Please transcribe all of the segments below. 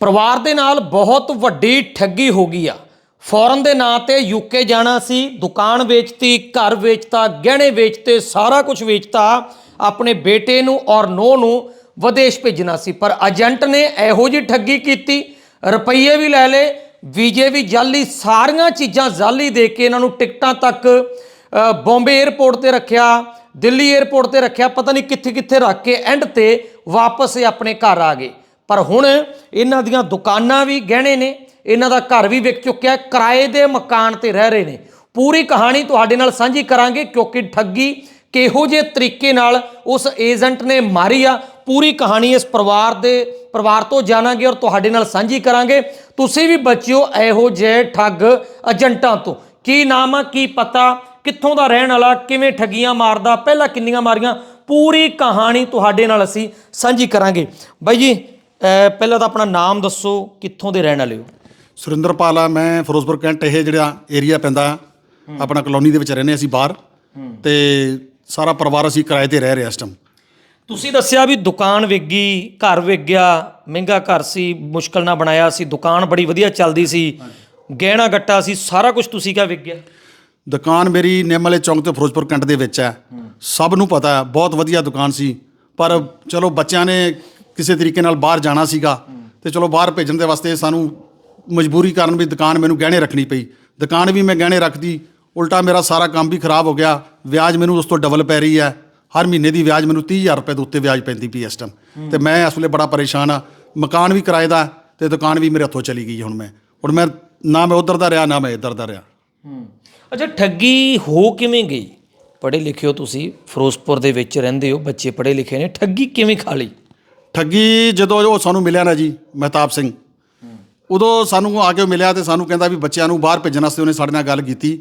ਪਰਿਵਾਰ ਦੇ ਨਾਲ ਬਹੁਤ ਵੱਡੀ ਠੱਗੀ ਹੋ ਗਈ ਆ। ਫੌਰਨ ਦੇ ਨਾਂ ਤੇ ਯੂਕੇ ਜਾਣਾ ਸੀ ਦੁਕਾਨ ਵੇਚਤੀ ਘਰ ਵੇਚਤਾ ਗਹਿਣੇ ਵੇਚਤੇ ਸਾਰਾ ਕੁਝ ਵੇਚਤਾ ਆਪਣੇ ਬੇਟੇ ਨੂੰ ਔਰ ਨੋ ਨੂੰ ਵਿਦੇਸ਼ ਭੇਜਣਾ ਸੀ। ਪਰ ਏਜੰਟ ਨੇ ਇਹੋ ਜੀ ਠੱਗੀ ਕੀਤੀ ਰੁਪਈਏ ਵੀ ਲੈ ਲਏ ਵੀਜ਼ੇ ਵੀ ਜਾਲੀ ਸਾਰੀਆਂ ਚੀਜ਼ਾਂ ਜਾਲੀ ਦੇ ਕੇ ਇਹਨਾਂ ਨੂੰ ਟਿਕਟਾਂ ਤੱਕ ਅ, ਬੰਬੇ 에ਅਰਪੋਰਟ ਤੇ ਰੱਖਿਆ ਦਿੱਲੀ 에ਅਰਪੋਰਟ ਤੇ ਰੱਖਿਆ ਪਤਾ ਨਹੀਂ ਕਿੱਥੇ ਕਿੱਥੇ ਰੱਖ ਕੇ ਐਂਡ ਤੇ ਵਾਪਸ ਆਪਣੇ ਘਰ ਆ ਗਏ। ਪਰ ਹੁਣ ਇਹਨਾਂ ਦੀਆਂ ਦੁਕਾਨਾਂ ਵੀ ਗਹਿਣੇ ਨੇ, ਇਹਨਾਂ ਦਾ ਘਰ ਵੀ ਵਿਕ ਚੁੱਕਿਆ ਕਿਰਾਏ ਦੇ ਮਕਾਨ ਤੇ ਰਹਿ ਰਹੇ ਨੇ। ਪੂਰੀ ਕਹਾਣੀ ਤੁਹਾਡੇ ਨਾਲ ਸਾਂਝੀ ਕਰਾਂਗੇ, ਕਿਉਂਕਿ ਠੱਗੀ ਕਿਹੋ ਜਿਹੇ ਤਰੀਕੇ ਨਾਲ ਉਸ ਏਜੰਟ ਨੇ ਮਾਰੀ ਆ। ਪੂਰੀ ਕਹਾਣੀ ਇਸ ਪਰਿਵਾਰ ਦੇ, ਪਰਿਵਾਰ ਤੋਂ ਜਾਣਾਂਗੇ ਔਰ ਤੁਹਾਡੇ ਨਾਲ ਸਾਂਝੀ ਕਰਾਂਗੇ। ਤੁਸੀਂ ਵੀ ਬਚਿਓ ਇਹੋ ਜਿਹੇ ਠੱਗ ਏਜੰਟਾਂ ਤੋਂ। ਕੀ ਨਾਮ ਆ, ਕੀ ਪਤਾ, ਕਿੱਥੋਂ ਦਾ ਰਹਿਣ ਵਾਲਾ, ਕਿਵੇਂ ਠੱਗੀਆਂ ਮਾਰਦਾ, ਪਹਿਲਾਂ ਕਿੰਨੀਆਂ ਮਾਰੀਆਂ, ਪੂਰੀ ਕਹਾਣੀ ਤੁਹਾਡੇ ਨਾਲ ਅਸੀਂ ਸਾਂਝੀ ਕਰਾਂਗੇ। ਬਾਈ ਜੀ ਪਹਿਲਾਂ ਤਾਂ ਆਪਣਾ ਨਾਮ ਦੱਸੋ ਕਿੱਥੋਂ ਦੇ ਰਹਿਣ ਵਾਲੇ ਹੋ? ਸੁਰਿੰਦਰਪਾਲ ਆ ਮੈਂ ਫਿਰੋਜ਼ਪੁਰ ਕੈਂਟ ਇਹ ਜਿਹੜਾ ਏਰੀਆ ਪੈਂਦਾ ਆਪਣਾ ਕਲੋਨੀ ਦੇ ਵਿੱਚ ਰਹਿੰਦੇ ਅਸੀਂ ਬਾਹਰ। ਤੇ ਸਾਰਾ ਪਰਿਵਾਰ ਅਸੀਂ ਕਿਰਾਏ ਤੇ ਰਹਿ ਰਹੇ ਇਸ ਟਾਈਮ ਤੁਸੀਂ ਦੱਸਿਆ ਵੀ ਦੁਕਾਨ ਵਿਕ ਗਈ ਘਰ ਵਿਕ ਗਿਆ ਮਹਿੰਗਾ ਘਰ ਸੀ ਮੁਸ਼ਕਲ ਨਾਲ ਬਣਾਇਆ ਸੀ ਦੁਕਾਨ ਬੜੀ ਵਧੀਆ ਚੱਲਦੀ ਸੀ ਗਹਿਣਾ ਗੱਟਾ ਸੀ ਸਾਰਾ ਕੁਝ ਤੁਸੀਂ ਕਿਹਾ ਵਿਕ ਗਿਆ। ਦੁਕਾਨ ਮੇਰੀ ਨਿੰਮ ਵਾਲੇ ਚੌਂਕ ਤੇ ਫਿਰੋਜ਼ਪੁਰ ਕੈਂਟ ਦੇ ਵਿੱਚ ਹੈ। ਸਭ ਨੂੰ ਪਤਾ ਹੈ ਬਹੁਤ ਵਧੀਆ ਦੁਕਾਨ ਸੀ। ਪਰ ਚਲੋ ਬੱਚਿਆਂ ਨੇ ਕਿਸੇ ਤਰੀਕੇ ਨਾਲ ਬਾਹਰ ਜਾਣਾ ਸੀਗਾ ਤੇ ਚਲੋ ਬਾਹਰ ਭੇਜਣ ਦੇ ਵਾਸਤੇ ਸਾਨੂੰ ਮਜਬੂਰੀ ਕਾਰਨ ਵੀ ਦੁਕਾਨ ਮੈਨੂੰ ਗਹਿਣੇ ਰੱਖਣੀ ਪਈ। ਦੁਕਾਨ ਵੀ ਮੈਂ ਗਹਿਣੇ ਰੱਖਦੀ, ਉਲਟਾ ਮੇਰਾ ਸਾਰਾ ਕੰਮ ਵੀ ਖਰਾਬ ਹੋ ਗਿਆ। ਵਿਆਜ ਮੈਨੂੰ ਉਸ ਤੋਂ ਡਬਲ ਪੈ ਰਹੀ ਹੈ। ਹਰ ਮਹੀਨੇ ਦੀ ਵਿਆਜ ਮੈਨੂੰ 30000 ਰੁਪਏ ਦੇ ਉੱਤੇ ਵਿਆਜ ਪੈਂਦੀ ਪਈ ਇਸ ਟਾਈਮ ਤੇ ਮੈਂ ਇਸ ਵੇਲੇ ਬੜਾ ਪਰੇਸ਼ਾਨ ਆ ਮਕਾਨ ਵੀ ਕਿਰਾਏ ਦਾ ਤੇ ਦੁਕਾਨ ਵੀ ਮੇਰੇ ਹੱਥੋਂ ਚਲੀ ਗਈ ਹੁਣ ਮੈਂ। ਹੁਣ ਮੈਂ, ਨਾ ਮੈਂ ਉਧਰ ਦਾ ਰਿਹਾ, ਨਾ ਮੈਂ ਇੱਧਰ ਦਾ ਰਿਹਾ। ਅੱਛਾ, ਠੱਗੀ ਹੋ ਕਿਵੇਂ ਗਈ? ਪੜ੍ਹੇ ਲਿਖੇ ਹੋ ਤੁਸੀਂ, ਫਿਰੋਜ਼ਪੁਰ ਦੇ ਵਿੱਚ ਰਹਿੰਦੇ ਹੋ, ਬੱਚੇ ਪੜ੍ਹੇ ਲਿਖੇ ਨੇ, ਠੱਗੀ ਕਿਵੇਂ ਖਾ ਲਈ? ਠੱਗੀ ਜਦੋਂ ਉਹ ਸਾਨੂੰ ਮਿਲਿਆ ਨਾ ਜੀ, ਮਹਿਤਾਬ ਸਿੰਘ। ਉਦੋਂ ਸਾਨੂੰ ਆ ਕੇ ਮਿਲਿਆ ਤੇ ਸਾਨੂੰ ਕਹਿੰਦਾ ਵੀ ਬੱਚਿਆਂ ਨੂੰ ਬਾਹਰ ਭੇਜਣ ਵਾਸਤੇ ਉਹਨੇ ਸਾਡੇ ਨਾਲ ਗੱਲ ਕੀਤੀ।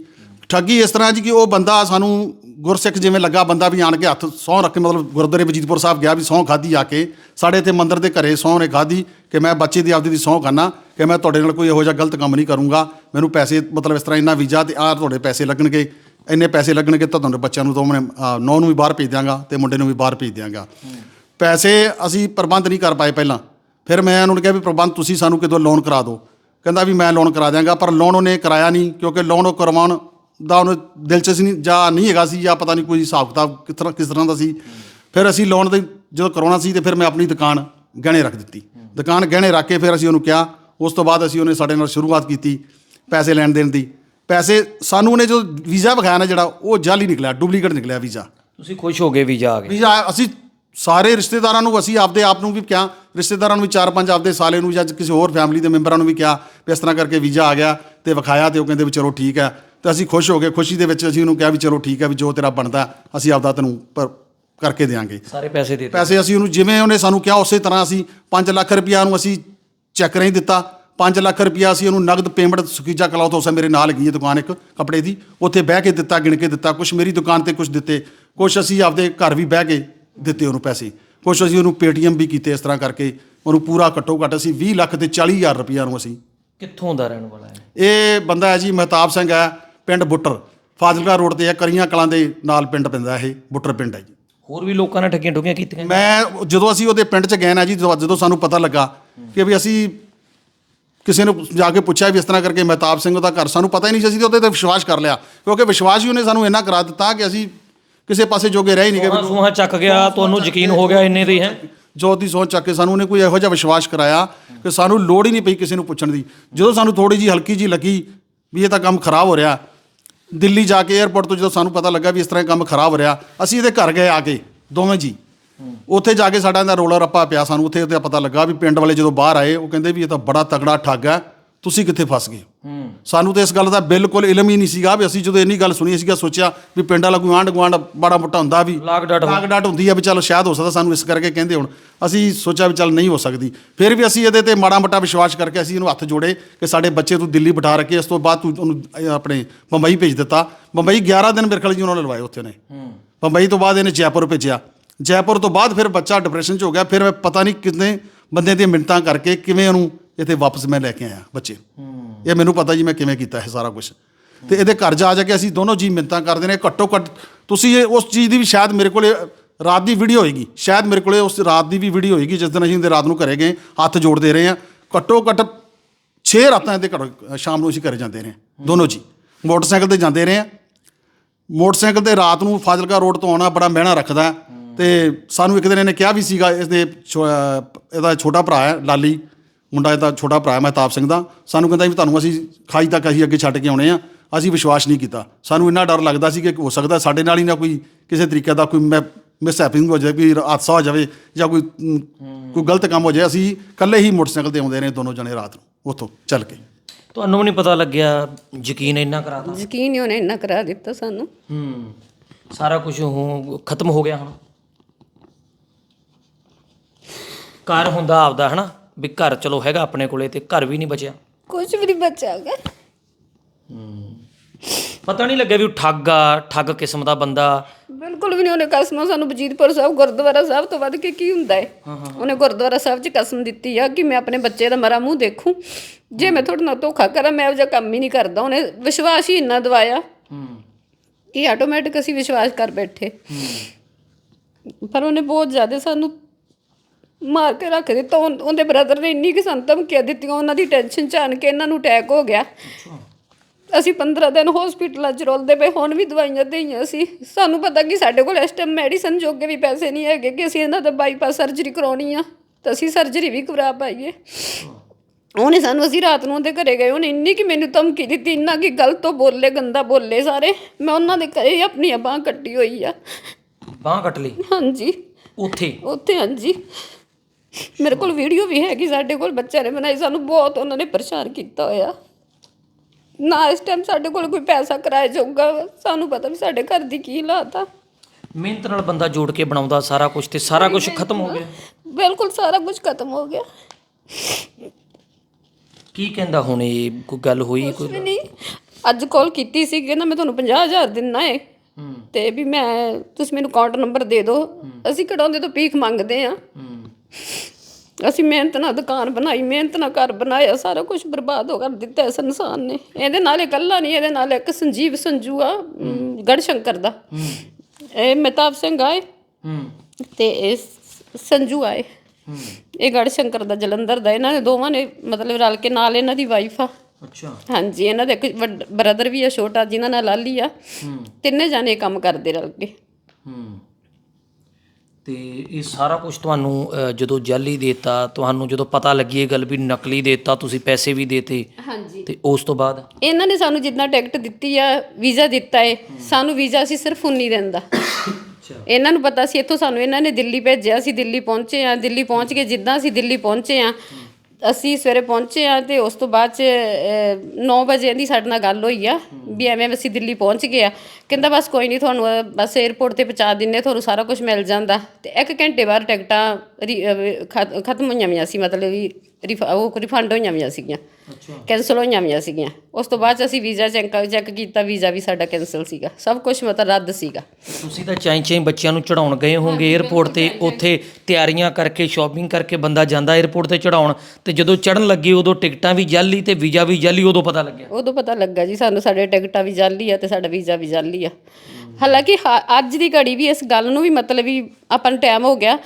ਠੱਗੀ ਇਸ ਤਰ੍ਹਾਂ ਜੀ ਕਿ ਉਹ ਬੰਦਾ ਸਾਨੂੰ ਗੁਰਸਿੱਖ ਜਿਵੇਂ ਲੱਗਾ ਬੰਦਾ ਵੀ ਆਣ ਕੇ ਹੱਥ ਸਹੁੰ ਰੱਖ ਕੇ ਮਤਲਬ ਗੁਰਦੁਆਰੇ ਵਜੀਦਪੁਰ ਸਾਹਿਬ ਗਿਆ ਵੀ ਸਹੁੰ ਖਾਦੀ ਆ ਕੇ। ਸਾਡੇ ਇੱਥੇ ਮੰਦਿਰ ਦੇ ਘਰੇ ਸਹੁੰ ਨੇ ਖਾਦੀ ਕਿ ਮੈਂ ਬੱਚੇ ਦੀ ਆਪਦੀ ਦੀ ਸਹੁੰ ਖਾਨਾ ਕਿ ਮੈਂ ਤੁਹਾਡੇ ਨਾਲ ਕੋਈ ਇਹੋ ਜਿਹਾ ਗਲਤ ਕੰਮ ਨਹੀਂ ਕਰੂੰਗਾ। ਮੈਨੂੰ ਪੈਸੇ ਮਤਲਬ ਇਸ ਤਰ੍ਹਾਂ ਇੰਨਾ ਵੀਜ਼ਾ ਤੇ ਆਹ ਤੁਹਾਡੇ ਪੈਸੇ ਲੱਗਣਗੇ। ਇੰਨੇ ਪੈਸੇ ਲੱਗਣਗੇ ਤਾਂ ਤੁਹਾਡੇ ਬੱਚਿਆਂ ਨੂੰ ਤਾਂ ਉਹਨੇ ਨੌ ਨੂੰ ਵੀ ਬਾਹਰ ਭੇਜ ਦਿਆਂਗਾ ਤੇ ਮੁੰਡੇ ਨੂੰ ਵੀ ਬਾਹਰ ਭੇਜ ਦਿਆਂਗਾ। ਪੈਸੇ ਅਸੀਂ ਪ੍ਰਬੰਧ ਨਹੀਂ ਕਰ ਪਾਏ ਪਹਿਲਾਂ। ਫਿਰ ਮੈਂ ਉਹਨਾਂ ਨੂੰ ਕਿਹਾ ਵੀ ਪ੍ਰਬੰਧ ਤੁਸੀਂ ਸਾਨੂੰ ਕਿਦੋਂ ਲੋਨ ਕਰਾ ਦਿਓ। ਕਹਿੰਦਾ ਵੀ ਮੈਂ ਲੋਨ ਕਰਾ ਦਿਆਂਗਾ ਪਰ ਲੋਨ ਉਹਨੇ ਕਰਾਇਆ ਨਹੀਂ ਕਿਉਂਕਿ ਲੋਨ ਉਹ ਕਰਵਾਉਣ ਦਾ ਉਹਨੂੰ ਦਿਲਚਸਪੀ ਨਹੀਂ ਜਾਂ ਨਹੀਂ ਹੈਗਾ ਸੀ ਜਾਂ ਪਤਾ ਨਹੀਂ ਕੋਈ ਹਿਸਾਬ ਕਿਤਾਬ ਕਿਸ ਤਰ੍ਹਾਂ ਕਿਸ ਤਰ੍ਹਾਂ ਦਾ ਸੀ। ਫਿਰ ਅਸੀਂ ਲੋਨ ਦੇ ਜਦੋਂ ਕਰਾਉਣਾ ਸੀ ਤੇ ਫਿਰ ਮੈਂ ਆਪਣੀ ਦੁਕਾਨ ਗਹਿਣੇ ਰੱਖ ਦਿੱਤੀ। ਦੁਕਾਨ ਗਹਿਣੇ ਰੱਖ ਕੇ ਫਿਰ ਅਸੀਂ ਉਹਨੂੰ ਕਿਹਾ ਉਸ ਤੋਂ ਬਾਅਦ ਅਸੀਂ ਉਹਨੇ ਸਾਡੇ ਨਾਲ ਸ਼ੁਰੂਆਤ ਕੀਤੀ ਪੈਸੇ ਲੈਣ ਦੇਣ ਦੀ। ਪੈਸੇ ਸਾਨੂੰ ਉਹਨੇ ਜੋ ਵੀਜ਼ਾ ਵਿਖਾਇਆ ਨਾ ਜਿਹੜਾ ਉਹ ਜਾਲੀ ਨਿਕਲਿਆ ਡੁਪਲੀਕੇਟ ਨਿਕਲਿਆ ਵੀਜ਼ਾ। ਤੁਸੀਂ ਖੁਸ਼ ਹੋ ਗਏ ਵੀਜ਼ਾ ਆ ਗਿਆ ਵੀਜ਼ਾ ਅਸੀਂ ਸਾਰੇ ਰਿਸ਼ਤੇਦਾਰਾਂ ਨੂੰ ਅਸੀਂ ਆਪਦੇ ਆਪ ਨੂੰ ਵੀ ਕਿਹਾ ਰਿਸ਼ਤੇਦਾਰਾਂ ਨੂੰ ਵੀ ਚਾਰ ਪੰਜ ਆਪਦੇ ਸਾਲੇ ਨੂੰ ਜਾਂ ਕਿਸੇ ਹੋਰ ਫੈਮਿਲੀ ਦੇ ਮੈਂਬਰਾਂ ਨੂੰ ਵੀ ਕਿਹਾ ਵੀ ਇਸ ਤਰ੍ਹਾਂ ਕਰਕੇ ਵੀਜ਼ਾ ਆ ਗਿਆ ਤੇ ਵਿਖਾਇਆ ਤੇ ਉਹ ਕਹਿੰਦੇ ਵੀ ਚਲੋ ਠੀਕ ਹੈ। ਤੇ ਅਸੀਂ ਖੁਸ਼ ਹੋ ਗਏ ਖੁਸ਼ੀ ਦੇ ਵਿੱਚ ਅਸੀਂ ਉਹਨੂੰ ਕਿਹਾ ਵੀ ਚਲੋ ਠੀਕ ਹੈ ਵੀ ਜੋ ਤੇਰਾ ਬਣਦਾ ਅਸੀਂ ਆਪਦਾ ਤੈਨੂੰ ਪਰ ਕਰਕੇ ਦੇਵਾਂਗੇ ਸਾਰੇ ਪੈਸੇ ਦੇ ਦਿੱਤੇ ਪੈਸੇ ਅਸੀਂ ਉਹਨੂੰ ਜਿਵੇਂ ਉਹਨੇ ਸਾਨੂੰ ਕਿਹਾ ਉਸੇ ਤਰ੍ਹਾਂ ਅਸੀਂ 5 ਲੱਖ ਰੁਪਈਆ ਨੂੰ ਅਸੀਂ ਚੈੱਕ ਰਾਹੀਂ ਦਿੱਤਾ 5 ਲੱਖ ਰੁਪਈਆ ਅਸੀਂ ਉਹਨੂੰ ਨਗਦ ਪੇਮੈਂਟ ਸੁਖੀਜਾ ਕਲੌਥ ਹਾਊਸ ਹੈ ਮੇਰੇ ਨਾਲ ਗਈ ਹੈ ਦੁਕਾਨ ਇੱਕ ਕੱਪੜੇ ਦੀ ਉੱਥੇ ਬਹਿ ਕੇ ਦਿੱਤਾ ਗਿਣ ਕੇ ਦਿੱਤਾ ਕੁਝ ਮੇਰੀ ਦੁਕਾਨ ਤੇ ਕੁਝ ਦਿੱਤੇ ਕੁਝ ਅਸੀਂ ਆਪਦੇ ਘਰ ਵੀ ਬਹਿ ਕੇ ਦਿੱਤੇ ਉਹਨੂੰ ਪੈਸੇ। ਕੁਝ ਅਸੀਂ ਉਹਨੂੰ ਪੇਟੀਐਮ ਵੀ ਕੀਤੇ ਇਸ ਤਰ੍ਹਾਂ ਕਰਕੇ। ਉਹਨੂੰ ਪੂਰਾ ਘੱਟੋ ਘੱਟ ਅਸੀਂ 20 ਲੱਖ ਤੇ 40 ਹਜ਼ਾਰ ਰੁਪਈਆ ਨੂੰ ਅਸੀਂ। ਕਿੱਥੋਂ ਦਾ ਰਹਿਣ ਵਾਲਾ ਹੈ? ਇਹ ਬੰਦਾ ਹੈ ਜੀ ਮਹਿਤਾਬ ਸਿੰਘ ਹੈ ਪਿੰਡ ਬੁੱਟਰ। ਫਾਜ਼ਿਲਕਾ ਰੋਡ ਤੇ ਹੈ ਕਰੀਆਂ ਕਲਾਂ ਦੇ ਨਾਲ ਪਿੰਡ ਪੈਂਦਾ ਇਹ ਬੁੱਟਰ ਪਿੰਡ ਹੈ ਜੀ। ਹੋਰ ਵੀ ਲੋਕਾਂ ਨੇ ਠੱਗੀਆਂ ਠੁੱਗੀਆਂ ਕੀਤੀਆਂ ਮੈਂ ਜਦੋਂ ਅਸੀਂ ਉਹਦੇ ਪਿੰਡ 'ਚ ਗਏ ਨਾ ਜੀ ਜਦੋਂ ਜਦੋਂ ਸਾਨੂੰ ਪਤਾ ਲੱਗਾ ਕਿ ਵੀ ਅਸੀਂ ਕਿਸੇ ਨੂੰ ਜਾ ਕੇ ਪੁੱਛਿਆ ਵੀ ਇਸ ਤਰ੍ਹਾਂ ਕਰਕੇ ਮਹਿਤਾਬ ਸਿੰਘ ਦਾ ਘਰ ਸਾਨੂੰ ਪਤਾ ਹੀ ਨਹੀਂ ਸੀ ਅਸੀਂ ਤੇ ਉਹਦੇ ਤੇ ਵਿਸ਼ਵਾਸ ਕਰ ਲਿਆ। ਕਿਉਂਕਿ ਵਿਸ਼ਵਾਸ ਹੀ ਉਹਨੇ ਸਾਨੂੰ ਇੰਨਾ ਕਰਾ ਦਿੱਤਾ ਕਿ ਅਸੀਂ ਕਿਸੇ ਪਾਸੇ ਜੋਗੇ ਰਹਿ ਹੀ ਨਹੀਂ ਗਏ ਸੂਹਾ ਚੱਕ ਗਿਆ ਤੁਹਾਨੂੰ ਯਕੀਨ ਹੋ ਗਿਆ ਇੰਨੇ ਦੇ ਹੈ? ਜੋਤ ਦੀ ਸੋਚ ਚੱਕ ਕੇ ਸਾਨੂੰ ਉਹਨੇ ਕੋਈ ਇਹੋ ਜਿਹਾ ਵਿਸ਼ਵਾਸ ਕਰਾਇਆ ਕਿ ਸਾਨੂੰ ਲੋੜ ਹੀ ਨਹੀਂ ਪਈ ਕਿਸੇ ਨੂੰ ਪੁੱਛਣ ਦੀ। ਜਦੋਂ ਸਾਨੂੰ ਥੋੜੀ ਜੀ ਹਲਕੀ ਜੀ ਲੱਗੀ ਵੀ ਇਹ ਤਾਂ ਕੰਮ ਖਰਾਬ ਹੋ ਰਿਹਾ ਦਿੱਲੀ ਜਾ ਕੇ 에ਅਰਪੋਰਟ ਤੋਂ ਜਦੋਂ ਸਾਨੂੰ ਪਤਾ ਲੱਗਾ ਵੀ ਇਸ ਤਰ੍ਹਾਂ ਕੰਮ ਖਰਾਬ ਹੋ ਰਿਹਾ ਅਸੀਂ ਇਹਦੇ ਘਰ ਗਏ ਆ ਕੇ ਦੋਵੇਂ ਜੀ। ਉੱਥੇ ਜਾ ਕੇ ਸਾਡਾ ਇਹਦਾ ਰੋਲਾ ਰੱਪਾ ਪਿਆ ਸਾਨੂੰ ਉੱਥੇ ਤੇ ਪਤਾ ਲੱਗਾ ਵੀ ਪਿੰਡ ਵਾਲੇ ਜਦੋਂ ਬਾਹਰ ਆਏ ਉਹ ਕਹਿੰਦੇ ਵੀ ਇਹ ਤਾਂ ਬੜਾ ਤਗੜਾ ਠੱਗ ਹੈ ਤੁਸੀਂ ਕਿੱਥੇ ਫਸ ਗਏ ਹੋ? ਸਾਨੂੰ ਤੇ ਇਸ ਗੱਲ ਦਾ ਬਿਲਕੁਲ ਇਲਮ ਹੀ ਨਹੀਂ ਸੀਗਾ ਵੀ ਅਸੀਂ ਜਦੋਂ ਇੰਨੀ ਗੱਲ ਸੁਣੀ ਸੀਗਾ ਸੋਚਿਆ ਵੀ ਪਿੰਡ ਵਾਲਾ ਕੋਈ ਆਂਢ ਗੁਆਂਢ ਬੜਾ ਮੋਟਾ ਹੁੰਦਾ ਵੀ ਲਾਗ ਡਾਟ ਹੋ- ਲਾਗ ਡਾਟ ਹੁੰਦੀ ਆ ਵੀ ਚਲ ਸ਼ਾਇਦ ਹੋ ਸਕਦਾ ਸਾਨੂੰ ਇਸ ਕਰਕੇ ਕਹਿੰਦੇ ਹੁਣ। ਅਸੀਂ ਸੋਚਿਆ ਵੀ ਚੱਲ ਨਹੀਂ ਹੋ ਸਕਦੀ। ਫਿਰ ਵੀ ਅਸੀਂ ਇਹਦੇ ਤੇ ਮਾੜਾ ਮੋਟਾ ਵਿਸ਼ਵਾਸ ਕਰਕੇ ਅਸੀਂ ਇਹਨੂੰ ਹੱਥ ਜੋੜੇ ਕਿ ਸਾਡੇ ਬੱਚੇ ਤੂੰ ਦਿੱਲੀ ਬਿਠਾ ਰੱਖੇ ਇਸ ਤੋਂ ਬਾਅਦ ਤੂੰ ਉਹਨੂੰ ਆਪਣੇ ਬੰਬਈ ਭੇਜ ਦਿੱਤਾ। ਬੰਬਈ 11 ਦਿਨ ਮੇਰੇ ਖਿਆਲ ਜੀ ਉਹਨਾਂ ਨੇ ਲਵਾਏ ਉੱਥੇ ਨੇ। ਬੰਬਈ ਤੋਂ ਬਾਅਦ ਇਹਨੇ ਜੈਪੁਰ ਭੇਜਿਆ। ਜੈਪੁਰ ਤੋਂ ਬਾਅਦ ਫਿਰ ਬੱਚਾ ਡਿਪਰੈਸ਼ਨ 'ਚ ਹੋ ਗਿਆ। ਫਿਰ ਪਤਾ ਨਹੀਂ ਕਿੰਨੇ ਬੰਦੇ ਦੀਆਂ ਮਿੰਟਾਂ ਕਰਕੇ ਕਿਵੇਂ ਉਹਨੂੰ ਇੱਥੇ ਵਾਪਸ ਮੈਂ ਲੈ ਕੇ ਆਇਆ ਬੱਚੇ। ਇਹ ਮੈਨੂੰ ਪਤਾ ਜੀ ਮੈਂ ਕਿਵੇਂ ਕੀਤਾ ਇਹ ਸਾਰਾ ਕੁਝ ਤੇ ਇਹਦੇ ਘਰ ਜਾ ਜਾ ਕੇ ਅਸੀਂ ਦੋਨੋਂ ਜੀ ਮਿੰਤਾਂ ਕਰਦੇ ਨੇ, ਘੱਟੋ ਘੱਟ ਤੁਸੀਂ ਇਹ ਉਸ ਚੀਜ਼ ਦੀ ਵੀ ਸ਼ਾਇਦ ਮੇਰੇ ਕੋਲੇ, ਰਾਤ ਦੀ ਵੀਡੀਓ ਹੋਏਗੀ। ਸ਼ਾਇਦ ਮੇਰੇ ਕੋਲੇ ਉਸ ਰਾਤ ਦੀ ਵੀ ਵੀਡੀਓ ਹੋਏਗੀ, ਜਿਸ ਦਿਨ ਅਸੀਂ ਉਹਦੇ ਰਾਤ ਨੂੰ ਘਰੇ ਗਏ, ਹੱਥ ਜੋੜਦੇ ਰਹੇ ਆ ਘੱਟੋ ਘੱਟ 6 ਰਾਤਾਂ ਇਹਦੇ ਘਰੋਂ ਸ਼ਾਮ ਨੂੰ ਅਸੀਂ ਘਰੇ ਜਾਂਦੇ ਰਹੇ ਦੋਨੋਂ ਜੀ। ਮੋਟਰਸਾਈਕਲ ਤੇ ਜਾਂਦੇ ਰਹੇ ਆ ਮੋਟਰਸਾਈਕਲ ਤੇ ਰਾਤ ਨੂੰ ਫਾਜ਼ਿਲਕਾ ਰੋਡ ਤੋਂ ਆਉਣਾ ਬੜਾ ਮਹਿਣਾ ਰੱਖਦਾ ਹੈ। ਤੇ ਸਾਨੂੰ ਇੱਕ ਦਿਨ ਇਹਨੇ ਕਿਹਾ ਵੀ ਸੀਗਾ ਇਸਦੇ ਛੋ- ਇਹਦਾ ਛੋਟਾ ਭਰਾ ਹੈ, ਲਾਲੀ। ਮੁੰਡਾ ਇਹਦਾ ਛੋਟਾ ਭਰਾ ਮਹਿਤਾਬ ਸਿੰਘ ਦਾ। ਸਾਨੂੰ ਕਹਿੰਦਾ ਵੀ ਤੁਹਾਨੂੰ ਅਸੀਂ ਖਾਈ ਤੱਕ ਅਸੀਂ ਅੱਗੇ ਛੱਡ ਕੇ ਆਉਣੇ ਆ। ਅਸੀਂ ਵਿਸ਼ਵਾਸ ਨਹੀਂ ਕੀਤਾ। ਸਾਨੂੰ ਇੰਨਾ ਡਰ ਲੱਗਦਾ ਸੀ ਕਿ ਹੋ ਸਕਦਾ ਸਾਡੇ ਨਾਲ ਹੀ ਨਾ ਕੋਈ ਕਿਸੇ ਤਰੀਕੇ ਦਾ ਕੋਈ ਮਿਸ ਹੈਪਨਿੰਗ ਹੋ ਜਾਏ ਕੋਈ ਹਾਦਸਾ ਹੋ ਜਾਵੇ ਜਾਂ ਕੋਈ ਕੋਈ ਗਲਤ ਕੰਮ ਹੋ ਜਾਏ। ਅਸੀਂ ਇਕੱਲੇ ਹੀ ਮੋਟਰਸਾਈਕਲ ਤੇ ਆਉਂਦੇ ਰਹੇ ਦੋਨੋਂ ਜਣੇ ਰਾਤ ਨੂੰ ਉੱਥੋਂ ਚੱਲ ਕੇ। ਤੁਹਾਨੂੰ ਵੀ ਨਹੀਂ ਪਤਾ ਲੱਗਿਆ ਯਕੀਨ ਇੰਨਾ ਕਰਾਤਾ? ਯਕੀਨ ਹੀ ਉਹਨੇ ਇੰਨਾ ਕਰਾ ਦਿੱਤਾ ਸਾਨੂੰ। ਹੂੰ ਸਾਰਾ ਕੁਝ ਹੋ ਖਤਮ ਹੋ ਗਿਆ ਹੁਣ। ਘਰ ਹੁੰਦਾ ਆਪਦਾ ਹਨਾ? ਵੀ ਘਰ ਚਲੋ ਹੈਗਾ ਆਪਣੇ ਕੋਲੇ ਤੇ ਘਰ ਵੀ ਨਹੀਂ ਬਚਿਆ। ਕੁਝ ਵੀ ਨਹੀਂ ਬਚਾਗਾ ਪਤਾ ਨਹੀਂ ਲੱਗਿਆ ਵੀ ਉਹ ਠੱਗ ਆ ਠੱਗ ਕਿਸਮ ਦਾ ਬੰਦਾ। ਬਿਲਕੁਲ ਵੀ ਨਹੀਂ ਉਹਨੇ ਕਸਮ ਸਾਨੂੰ ਬਜੀਤਪੁਰ ਸਾਹਿਬ ਗੁਰਦੁਆਰਾ ਸਾਹਿਬ ਤੋਂ ਵੱਧ ਕੇ ਕੀ ਹੁੰਦਾ ਹੈ ਉਹਨੇ ਗੁਰਦੁਆਰਾ ਸਾਹਿਬ 'ਚ ਕਸਮ ਦਿੱਤੀ ਆ ਕਿ ਮੈਂ ਆਪਣੇ ਬੱਚੇ ਦਾ ਮਰਾ ਮੂੰਹ ਦੇਖੂੰ। ਜੇ ਮੈਂ ਤੁਹਾਡੇ ਨਾਲ ਧੋਖਾ ਕਰਾਂ ਮੈਂ ਉਹ ਜਿਹਾ ਕੰਮ ਹੀ ਨਹੀਂ ਕਰਦਾ। ਉਹਨੇ ਵਿਸ਼ਵਾਸ ਹੀ ਇੰਨਾ ਦਵਾਇਆ ਹੂੰ। ਕਿ ਆਟੋਮੈਟਿਕ ਅਸੀਂ ਵਿਸ਼ਵਾਸ ਕਰ ਬੈਠੇ। ਪਰ ਉਹਨੇ ਬਹੁਤ ਜ਼ਿਆਦਾ ਸਾਨੂੰ ਮਾਰ ਕੇ ਰੱਖ ਦਿੱਤਾ। ਉਨ- ਉਹਦੇ ਬ੍ਰਦਰ ਨੇ ਇੰਨੀ ਕਿ ਸਾਨੂੰ ਧਮਕੀਆਂ ਦਿੱਤੀਆਂ ਉਹਨਾਂ ਦੀ ਟੈਨਸ਼ਨ ਚ ਆਣ ਕੇ ਇਹਨਾਂ ਨੂੰ ਅਟੈਕ ਹੋ ਗਿਆ। ਅਸੀਂ 15 ਦਿਨ ਹਸਪੀਟਲਾਂ ਚ ਰੋਲਦੇ ਪਏ ਹੁਣ ਵੀ ਦਵਾਈਆਂ ਦੇਈਆਂ ਸੀ। ਸਾਨੂੰ ਪਤਾ ਕਿ ਸਾਡੇ ਕੋਲ ਇਸ ਟਾਈਮ ਮੈਡੀਸਨ ਜੋਗੇ ਵੀ ਪੈਸੇ ਨਹੀਂ ਹੈਗੇ ਕਿ ਅਸੀਂ ਇਹਨਾਂ ਦਾ ਬਾਈਪਾਸ ਸਰਜਰੀ ਕਰਾਉਣੀ ਆ ਤਾਂ ਅਸੀਂ ਸਰਜਰੀ ਵੀ ਕਰਾ ਪਾਈਏ। ਉਹਨੇ ਸਾਨੂੰ ਅਸੀਂ ਰਾਤ ਨੂੰ ਉਹਦੇ ਘਰੇ ਗਏ ਉਹਨੇ ਇੰਨੀ ਕਿ ਮੈਨੂੰ ਧਮਕੀ ਦਿੱਤੀ ਇੰਨਾ ਕਿ ਗਲਤ ਤੋਂ ਬੋਲੇ ਗੰਦਾ ਬੋਲੇ ਸਾਰੇ। ਮੈਂ ਉਹਨਾਂ ਦੇ ਘਰੇ ਆਪਣੀ ਬਾਂਹ ਕੱਟੀ ਹੋਈ ਆ। ਬਾਹ ਕੱਟ ਲਈ? ਹਾਂਜੀ। ਉੱਥੇ? ਉੱਥੇ ਹਾਂਜੀ। ਮੇਰੇ ਕੋਲ ਵੀਡੀਓ ਵੀ ਹੈਗੀ ਸਾਡੇ ਕੋਲ ਬੱਚਿਆਂ ਨੇ ਬਣਾਈ ਸਾਨੂੰ ਬਹੁਤ ਉਹਨਾਂ ਨੇ ਪਰੇਸ਼ਾਨ ਕੀਤਾ ਹੋਇਆ। ਨਾ ਇਸ ਟਾਈਮ ਸਾਡੇ ਕੋਲ ਕੋਈ ਪੈਸਾ ਕਿਰਾਏ ਜਾਊਗਾ ਸਾਨੂੰ ਪਤਾ ਵੀ ਸਾਡੇ ਘਰ ਦੀ ਕੀ ਹਾਲਾਤ ਆ। ਮਿਹਨਤ ਨਾਲ ਬੰਦਾ ਜੋੜ ਕੇ ਬਣਾਉਂਦਾ ਸਾਰਾ ਕੁਝ ਤੇ ਸਾਰਾ ਕੁਝ ਖਤਮ ਹੋ ਗਿਆ। ਬਿਲਕੁਲ ਸਾਰਾ ਕੁਝ ਖਤਮ ਹੋ ਗਿਆ। ਕੀ ਕਹਿੰਦਾ ਹੁਣ ਇਹ? ਕੋਈ ਗੱਲ ਹੋਈ ਕੋਈ ਵੀ ਨਹੀਂ। ਅੱਜ ਕਾਲ ਕੀਤੀ ਸੀ ਕਹਿੰਦਾ ਮੈਂ ਤੁਹਾਨੂੰ 50000 ਦਿਨਾ ਏ। ਹੂੰ। ਤੇ ਵੀ ਮੈਂ ਤੁਸੀਂ ਮੈਨੂੰ ਅਕਾਊਂਟ ਨੰਬਰ ਦੇ ਦਿਓ। ਅਸੀਂ ਕਢਾਉਂਦੇ ਤੋਂ ਭੀਖ ਮੰਗਦੇ ਆ। ਹੂੰ। ਅਸੀਂ ਮਿਹਨਤ ਨਾਲ ਦੁਕਾਨ ਬਣਾਈ ਮਿਹਨਤ ਨਾਲ ਘਰ ਬਣਾਇਆ ਸਾਰਾ ਕੁਝ ਬਰਬਾਦ ਹੋ ਕਰ ਦਿੱਤਾ ਇਸ ਇਨਸਾਨ ਨੇ। ਇਹਦੇ ਨਾਲ ਇਕੱਲਾ ਨਹੀਂ ਇਹਦੇ ਨਾਲ ਇੱਕ ਸੰਜੀਵ ਸੰਜੂ ਆ ਅਮ, ਗੜਸ਼ੰਕਰ ਦਾ। ਇਹ ਮਹਿਤਾਬ ਸਿੰਘ ਆਏ ਤੇ ਇਹ ਸ- ਸੰਜੂ ਆਏ। ਇਹ ਗੜਸ਼ੰਕਰ ਦਾ ਜਲੰਧਰ ਦਾ ਇਹਨਾਂ ਨੇ ਦੋਵਾਂ ਨੇ ਮਤਲਬ ਰਲ ਕੇ ਨਾਲ ਇਹਨਾਂ ਦੀ ਵਾਈਫ ਆ। ਅੱਛਾ। ਹਾਂਜੀ ਇਹਨਾਂ ਦਾ ਇੱਕ ਬ੍ਰਦਰ ਵੀ ਆ ਛੋਟਾ ਜਿਨ੍ਹਾਂ ਨਾਲ ਲਾਲੀ ਆ। ਹੂੰ। ਤਿੰਨੇ ਜਾਣੇ ਕੰਮ ਕਰਦੇ ਰਲ ਕੇ। ਹੂੰ। ਤੇ ਇਹ ਸਾਰਾ ਕੁਝ ਤੁਹਾਨੂੰ ਅ, ਜਦੋਂ ਜਾਲੀ ਦੇਤਾ ਤੁਹਾਨੂੰ ਜਦੋਂ ਪਤਾ ਲੱਗੀ ਇਹ ਗੱਲ ਵੀ ਨਕਲੀ ਦੇਤਾ ਤੁਸੀਂ ਪੈਸੇ ਵੀ ਦੇਤੇ ਹਾਂਜੀ। ਤੇ ਉਸ ਤੋਂ ਬਾਅਦ? ਇਹਨਾਂ ਨੇ ਸਾਨੂੰ ਜਿੰਨਾ ਟਿਕਟ ਦਿੱਤੀ ਆ ਵੀਜ਼ਾ ਦਿੱਤਾ ਏ ਸਾਨੂੰ ਵੀਜ਼ਾ ਸੀ ਸਿਰਫ 19 ਦਿਨ ਦਾ ਅੱਛਾ। ਇਹਨਾਂ ਨੂੰ ਪਤਾ ਸੀ ਇੱਥੋਂ ਸਾਨੂੰ ਇਹਨਾਂ ਨੇ ਦਿੱਲੀ ਭੇਜਿਆ ਅਸੀਂ ਦਿੱਲੀ ਪਹੁੰਚੇ ਆ ਦਿੱਲੀ ਪਹੁੰਚ ਕੇ ਜਿੱਦਾਂ ਅਸੀਂ ਦਿੱਲੀ ਪਹੁੰਚੇ ਆ ਅਸੀਂ ਸਵੇਰੇ ਪਹੁੰਚੇ ਆ ਤੇ ਉਸ ਤੋਂ ਬਾਅਦ ਚ 9 ਵਜੇ ਦੀ ਸਾਡੇ ਨਾਲ ਗੱਲ ਹੋਈ ਆ ਵੀ ਐਵੇਂ ਅਸੀਂ ਦਿੱਲੀ ਪਹੁੰਚ ਗਏ ਆ। ਕਹਿੰਦਾ ਬਸ ਕੋਈ ਨਹੀਂ ਤੁਹਾਨੂੰ, ਬਸ 에어ਪੋਰਟ ਤੇ ਪਹੁੰਚਾ ਦਿੰਨੇ, ਤੁਹਾਨੂੰ ਸਾਰਾ ਕੁਝ ਮਿਲ ਜਾਂਦਾ। ਤੇ ਇੱਕ ਘੰਟੇ ਬਾਅਦ ਟਿਕਟਾਂ ਰੀ- ਖਤਮ ਹੋਈਆਂ ਵੀਆਂ ਸੀ, ਮਤਲਬ ਵੀ ਰਿਫ- ਉਹ ਰਿਫੰਡ ਹੋਈਆਂ ਵੀਆਂ ਸੀਗੀਆਂ। ਅੱਛਾ। ਕੈਨਸਲ ਹੋਈਆਂ ਵੀਆਂ ਸੀਗੀਆਂ। ਉਸ ਤੋਂ ਬਾਅਦ ਅਸੀਂ ਵੀਜ਼ਾ ਚੈੱਕ ਚੈੱਕ ਕੀਤਾ ਵੀਜ਼ਾ ਵੀ ਸਾਡਾ ਕੈਨਸਲ ਸੀਗਾ। ਸਭ ਕੁਝ ਮਤਲਬ ਰੱਦ ਸੀਗਾ। ਤੁਸੀਂ ਤਾਂ ਚਾਈ ਚਾਈ ਬੱਚਿਆਂ ਨੂੰ ਚੜਾਉਣ ਗਏ ਹੋਵੋਗੇ 에어ਪੋਰਟ ਤੇ ਉੱਥੇ ਤਿਆਰੀਆਂ ਕਰਕੇ ਸ਼ਾਪਿੰਗ ਕਰਕੇ ਬੰਦਾ ਜਾਂਦਾ 에어ਪੋਰਟ ਤੇ ਚੜਾਉਣ ਤੇ ਜਦੋਂ ਚੜਨ ਲੱਗੇ ਉਦੋਂ ਟਿਕਟਾਂ ਵੀ ਜਾਲੀ ਤੇ ਵੀਜ਼ਾ ਵੀ ਜਾਲੀ ਉਦੋਂ ਪਤਾ ਲੱਗਿਆ। ਉਦੋਂ ਪਤਾ ਲੱਗਾ ਜੀ ਸਾਨੂੰ ਸਾਡੇ ਟਿਕਟਾਂ ਵੀ ਜਾਲੀ ਆ ਤੇ ਸਾਡਾ ਵੀਜ਼ਾ ਵੀ ਜਾਲੀ ਆ ਹਾਲਾਂਕਿ ਅੱਜ ਦੀ ਘੜੀ ਵੀ ਇਸ ਗੱਲ ਨੂੰ ਵੀ ਮਤਲਬ ਵੀ ਆਪਾਂ ਟਾਈਮ ਹੋ ਗਿਆ।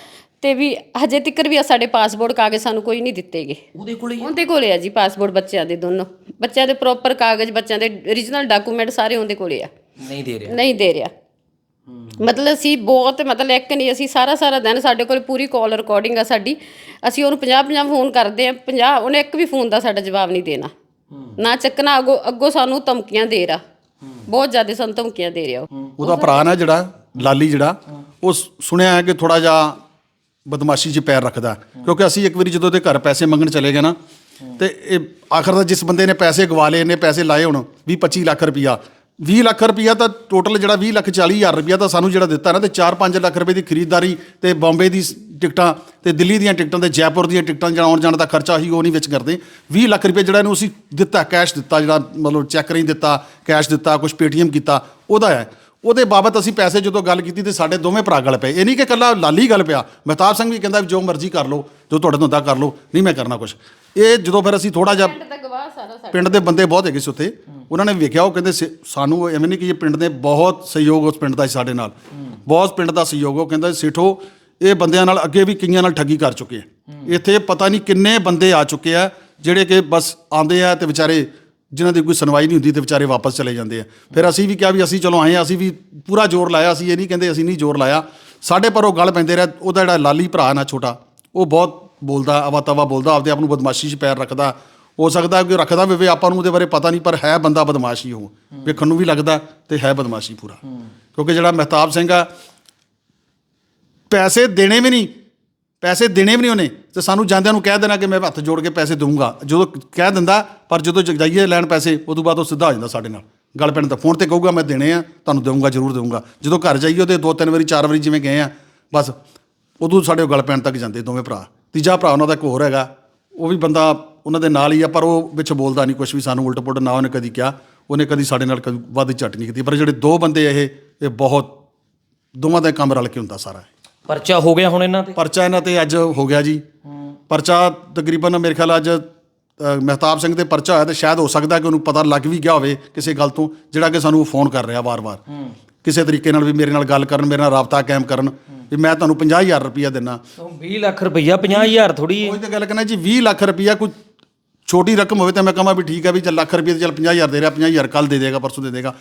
ਤੇ ਵੀ ਹਜੇ ਤੱਕ ਵੀ ਸਾਡੇ ਪਾਸਪੋਰਟ ਕਾਗਜ਼ ਸਾਨੂੰ ਕੋਈ ਨਹੀਂ ਦਿੱਤੇਗੇ। ਉਹਦੇ ਕੋਲੇ ਹੀ? ਉਹਦੇ ਕੋਲੇ ਆ ਜੀ ਪਾਸਪੋਰਟ ਬੱਚਿਆਂ ਦੇ ਦੋਨੋਂ। ਬੱਚਿਆਂ ਦੇ ਪ੍ਰੋਪਰ ਕਾਗਜ਼ ਬੱਚਿਆਂ ਦੇ origignal ਡਾਕੂਮੈਂਟ ਸਾਰੇ ਉਹਦੇ ਕੋਲੇ ਆ। ਨਹੀਂ ਦੇ ਰਿਹਾ। ਨਹੀਂ ਦੇ ਰਿਹਾ। ਮਤਲਬ ਅਸੀਂ ਬਹੁਤ ਮਤਲਬ ਇੱਕ ਨਹੀਂ ਅਸੀਂ ਸਾਰਾ ਸਾਰਾ ਦਿਨ ਸਾਡੇ ਕੋਲ ਪੂਰੀ ਕਾਲ ਰਿਕਾਰਡਿੰਗ ਆ ਸਾਡੀ। ਅਸੀਂ ਉਹਨੂੰ 50 50 ਫੋਨ ਕਰਦੇ ਆ 50 ਉਹਨੇ ਇੱਕ ਵੀ ਫੋਨ ਦਾ ਸਾਡਾ ਜਵਾਬ ਨਹੀਂ ਦੇਣਾ। ਨਾ ਚੱਕਣਾ ਅੱਗੋਂ ਅੱਗੋਂ ਸਾਨੂੰ ਧਮਕੀਆਂ ਦੇ ਰਿਹਾ। ਬਹੁਤ ਜ਼ਿਆਦਾ ਸਾਨੂੰ ਧਮਕੀਆਂ ਦੇ ਰਿਹਾ ਉਹ। ਉਹਦਾ ਭਰਾ ਨਾ ਜਿਹੜਾ ਲਾਲੀ ਜਿਹੜਾ ਉਹ ਸੁਣਿਆ ਹੈ ਕਿ ਥੋੜਾ ਜਿਹਾ ਬਦਮਾਸ਼ੀ 'ਚ ਪੈਰ ਰੱਖਦਾ। ਕਿਉਂਕਿ ਅਸੀਂ ਇੱਕ ਵਾਰੀ ਜਦੋਂ ਉਹਦੇ ਘਰ ਪੈਸੇ ਮੰਗਣ ਚਲੇ ਗਏ ਨਾ, ਤੇ ਇਹ ਆਖਰ ਦਾ ਜਿਸ ਬੰਦੇ ਨੇ ਪੈਸੇ ਗਵਾ ਲਏ ਨੇ ਪੈਸੇ ਲਾਏ ਹੁਣ 20 25 ਲੱਖ ਰੁਪਈਆ। 20 ਲੱਖ ਰੁਪਈਆ ਤਾਂ ਟੋਟਲ ਜਿਹੜਾ 20 ਲੱਖ 40 ਹਜ਼ਾਰ ਰੁਪਈਆ ਤਾਂ ਸਾਨੂੰ ਜਿਹੜਾ ਦਿੱਤਾ ਨਾ, ਤੇ 4-5 ਲੱਖ ਰੁਪਏ ਦੀ ਖਰੀਦਦਾਰੀ ਤੇ ਬੰਬੇ ਦੀ ਟਿਕਟਾਂ ਤੇ ਦਿੱਲੀ ਦੀਆਂ ਟਿਕਟਾਂ ਤੇ ਜੈਪੁਰ ਦੀਆਂ ਟਿਕਟਾਂ ਜਿਹੜਾ ਆਉਣ ਜਾਣ ਦਾ ਖਰਚਾ ਸੀ ਉਹ ਨਹੀਂ ਵਿੱਚ ਕਰਦੇ। 20 ਲੱਖ ਰੁਪਏ ਜਿਹੜਾ ਇਹਨੂੰ ਅਸੀਂ ਦਿੱਤਾ ਕੈਸ਼ ਦਿੱਤਾ, ਜਿਹੜਾ ਮਤਲਬ ਚੈੱਕ ਨਹੀਂ ਦਿੱਤਾ ਕੈਸ਼ ਦਿੱਤਾ ਕੁਝ ਪੇਟੀਐਮ ਕੀਤਾ, ਉਹਦਾ ਹੈ। ਉਹਦੇ ਬਾਬਤ ਅਸੀਂ ਪੈਸੇ ਜਦੋਂ ਗੱਲ ਕੀਤੀ ਤੇ ਸਾਡੇ ਦੋਵੇਂ ਭਰਾ ਗੱਲ ਪਏ। ਇਹ ਨਹੀਂ ਕਿ ਇਕੱਲਾ ਲਾਲੀ ਗੱਲ ਪਿਆ। ਮਹਿਤਾਬ ਸਿੰਘ ਵੀ ਕਹਿੰਦਾ ਵੀ ਜੋ ਮਰਜ਼ੀ ਕਰ ਲਓ ਜੋ ਤੁਹਾਡੇ ਤੋਂ ਹੁੰਦਾ ਕਰ ਲਓ ਨਹੀਂ ਮੈਂ ਕਰਨਾ ਕੁਝ ਇਹ ਜਦੋਂ ਫਿਰ ਅਸੀਂ ਥੋੜਾ ਜਿਹਾ ਪਿੰਡ ਦਾ ਬੰਦੇ ਬਹੁਤ ਹੈਗੇ ਸੀ ਉੱਥੇ। ਉਹਨਾਂ ਨੇ ਵੇਖਿਆ ਉਹ ਕਹਿੰਦੇ ਸਾਨੂੰ ਐਵੇਂ ਨਹੀਂ ਕਿ ਇਹ ਪਿੰਡ ਦੇ ਬਹੁਤ ਸਹਿਯੋਗ ਉਸ ਪਿੰਡ ਦਾ ਸੀ ਸਾਡੇ ਨਾਲ। ਬਹੁਤ ਪਿੰਡ ਦਾ ਸਹਿਯੋਗ ਉਹ ਕਹਿੰਦਾ ਸੇਠੋ ਇਹ ਬੰਦਿਆਂ ਨਾਲ ਅੱਗੇ ਵੀ ਕਈਆਂ ਨਾਲ ਠੱਗੀ ਕਰ ਚੁੱਕੇ ਆ। ਇੱਥੇ ਪਤਾ ਨਹੀਂ ਕਿੰਨੇ ਬੰਦੇ ਆ ਚੁੱਕੇ ਆ ਜਿਹੜੇ ਕਿ ਬਸ ਆਉਂਦੇ ਆ ਤੇ ਵਿਚਾਰੇ ਜਿਨ੍ਹਾਂ ਦੀ ਕੋਈ ਸੁਣਵਾਈ ਨਹੀਂ ਹੁੰਦੀ ਤੇ ਵਿਚਾਰੇ ਵਾਪਸ ਚਲੇ ਜਾਂਦੇ ਆ। ਫਿਰ ਅਸੀਂ ਵੀ ਕਿਹਾ ਵੀ ਅਸੀਂ ਚਲੋ ਆਏ ਆ ਅਸੀਂ ਵੀ ਪੂਰਾ ਜ਼ੋਰ ਲਾਇਆ ਅਸੀਂ ਇਹ ਨਹੀਂ ਕਹਿੰਦੇ ਅਸੀਂ ਨਹੀਂ ਜ਼ੋਰ ਲਾਇਆ। ਸਾਡੇ ਪਰ ਉਹ ਗੱਲ ਪੈਂਦੇ ਰਿਹਾ ਉਹਦਾ ਜਿਹੜਾ ਲਾਲੀ ਭਰਾ ਨਾ ਛੋਟਾ ਉਹ ਬਹੁਤ ਬੋਲਦਾ ਅਵਾ ਤਵਾ ਬੋਲਦਾ ਆਪਦੇ ਆਪ ਨੂੰ ਬਦਮਾਸ਼ੀ 'ਚ ਪੈਰ ਰੱਖਦਾ। ਹੋ ਸਕਦਾ ਕਿ ਰੱਖਦਾ ਵੀ ਆਪਾਂ ਨੂੰ ਉਹਦੇ ਬਾਰੇ ਪਤਾ ਨਹੀਂ ਪਰ ਹੈ ਬੰਦਾ ਬਦਮਾਸ਼ੀ ਉਹ। ਵੇਖਣ ਨੂੰ ਵੀ ਲੱਗਦਾ ਤੇ ਹੈ ਬਦਮਾਸ਼ੀ ਪੂਰਾ। ਕਿਉਂਕਿ ਜਿਹੜਾ ਮਹਿਤਾਬ ਸਿੰਘ ਆ ਪੈਸੇ ਦੇਣੇ ਵੀ ਨਹੀਂ ਪੈਸੇ ਦੇਣੇ ਵੀ ਨਹੀਂ ਉਹਨੇ, ਤੇ ਸਾਨੂੰ ਜਾਂਦਿਆਂ ਨੂੰ ਕਹਿ ਦੇਣਾ ਕਿ ਮੈਂ ਹੱਥ ਜੋੜ ਕੇ ਪੈਸੇ ਦਊਂਗਾ। ਜਦੋਂ ਕਹਿ ਦਿੰਦਾ, ਪਰ ਜਦੋਂ ਜ- ਜਾਈਏ ਲੈਣ ਪੈਸੇ, ਉਦੋਂ ਬਾਅਦ ਉਹ ਸਿੱਧਾ ਆ ਜਾਂਦਾ ਸਾਡੇ ਨਾਲ। ਗੱਲ ਪੈਣ ਤਾਂ ਫੋਨ ਤੇ ਕਹੂਗਾ, ਮੈਂ ਦੇਣੇ ਆ, ਤੁਹਾਨੂੰ ਦਊਂਗਾ, ਜ਼ਰੂਰ ਦਊਂਗਾ। ਜਦੋਂ ਘਰ ਜਾਈਏ ਉਹਦੇ ਦੋ ਤਿੰਨ ਵਾਰੀ, ਚਾਰ ਵਾਰੀ ਜਿਵੇਂ ਗਏ ਆ, ਬਸ ਉਦੋਂ ਸਾਡੇ ਉਹ ਗੱਲ ਪੈਣ ਤੱਕ ਜਾਂਦੇ ਦੋਵੇਂ ਭਰਾ। ਤੀਜਾ ਭਰਾ ਉਹਨਾਂ ਦਾ ਇੱਕ ਹੋਰ ਹੈਗਾ, ਉਹ ਵੀ ਬੰਦਾ ਉਹਨਾਂ ਦੇ ਨਾਲ ਹੀ ਆ, ਪਰ ਉਹ ਵਿੱਚ ਬੋਲਦਾ ਨਹੀਂ ਕੁਝ ਵੀ ਸਾਨੂੰ ਉਲਟ ਪੁਲਟ ਨਾ ਉਹਨੇ ਕਦੀ ਕਿਹਾ, ਉਹਨੇ ਕਦੀ ਸਾਡੇ ਨਾਲ ਕਦੀ ਵੱਧ ਝਟ ਨਹੀਂ ਕੀਤੀ। ਪਰ ਜਿਹੜੇ ਦੋ ਬੰਦੇ ਇਹ ਇਹ ਬਹੁਤ, ਦੋਵਾਂ ਦਾ ਕੰਮ ਰਲ ਕੇ ਹੁੰਦਾ ਸਾਰਾ। ਪਰਚਾ ਹੋ ਗਿਆ ਹੁਣ ਇਹਨਾਂ ਤੇ? ਪਰਚਾ ਇਹਨਾਂ ਤੇ ਅੱਜ ਹੋ ਗਿਆ ਜੀ। ਪਰਚਾ ਤਕਰੀਬਨ ਮੇਰੇ ਖਿਆਲ ਅੱਜ ਮਹਿਤਾਬ ਸਿੰਘ ਤੇ ਪਰਚਾ ਹੋਇਆ ਤੇ ਸ਼ਾਇਦ ਹੋ ਸਕਦਾ ਕਿ ਉਹਨੂੰ ਪਤਾ ਲੱਗ ਵੀ ਗਿਆ ਹੋਵੇ ਕਿਸੇ ਗੱਲ ਤੋਂ ਜਿਹੜਾ ਕਿ ਸਾਨੂੰ ਫੋਨ ਕਰ ਰਿਹਾ ਵਾਰ-ਵਾਰ। ਕਿਸੇ ਤਰੀਕੇ ਨਾਲ ਵੀ ਮੇਰੇ ਨਾਲ ਗੱਲ ਕਰਨ ਮੇਰੇ ਨਾਲ ਰਾਬਤਾ ਕਾਇਮ ਕਰਨ ਵੀ ਮੈਂ ਤੁਹਾਨੂੰ 50000 ਰੁਪਇਆ ਦਿੰਨਾ। 20 ਲੱਖ ਰੁਪਈਆ 50000 ਥੋੜੀ ਕੋਈ ਤਾਂ ਗੱਲ ਕਹਿੰਦਾ ਜੀ 20 ਲੱਖ ਰੁਪਇਆ ਕੋਈ ਛੋਟੀ ਰਕਮ ਹੋਵੇ ਤਾਂ ਮੈਂ ਕਹਾਂ ਵੀ ਠੀਕ ਹੈ ਵੀ ਚੱਲ ਲੱਖ ਰੁਪਏ ਤੇ ਚੱਲ 50000 ਦੇ ਰਿਹਾ 50000 ਕੱਲ ਦੇ ਦੇਗਾ ਪਰਸੋਂ ਦੇ ਦੇਗਾ।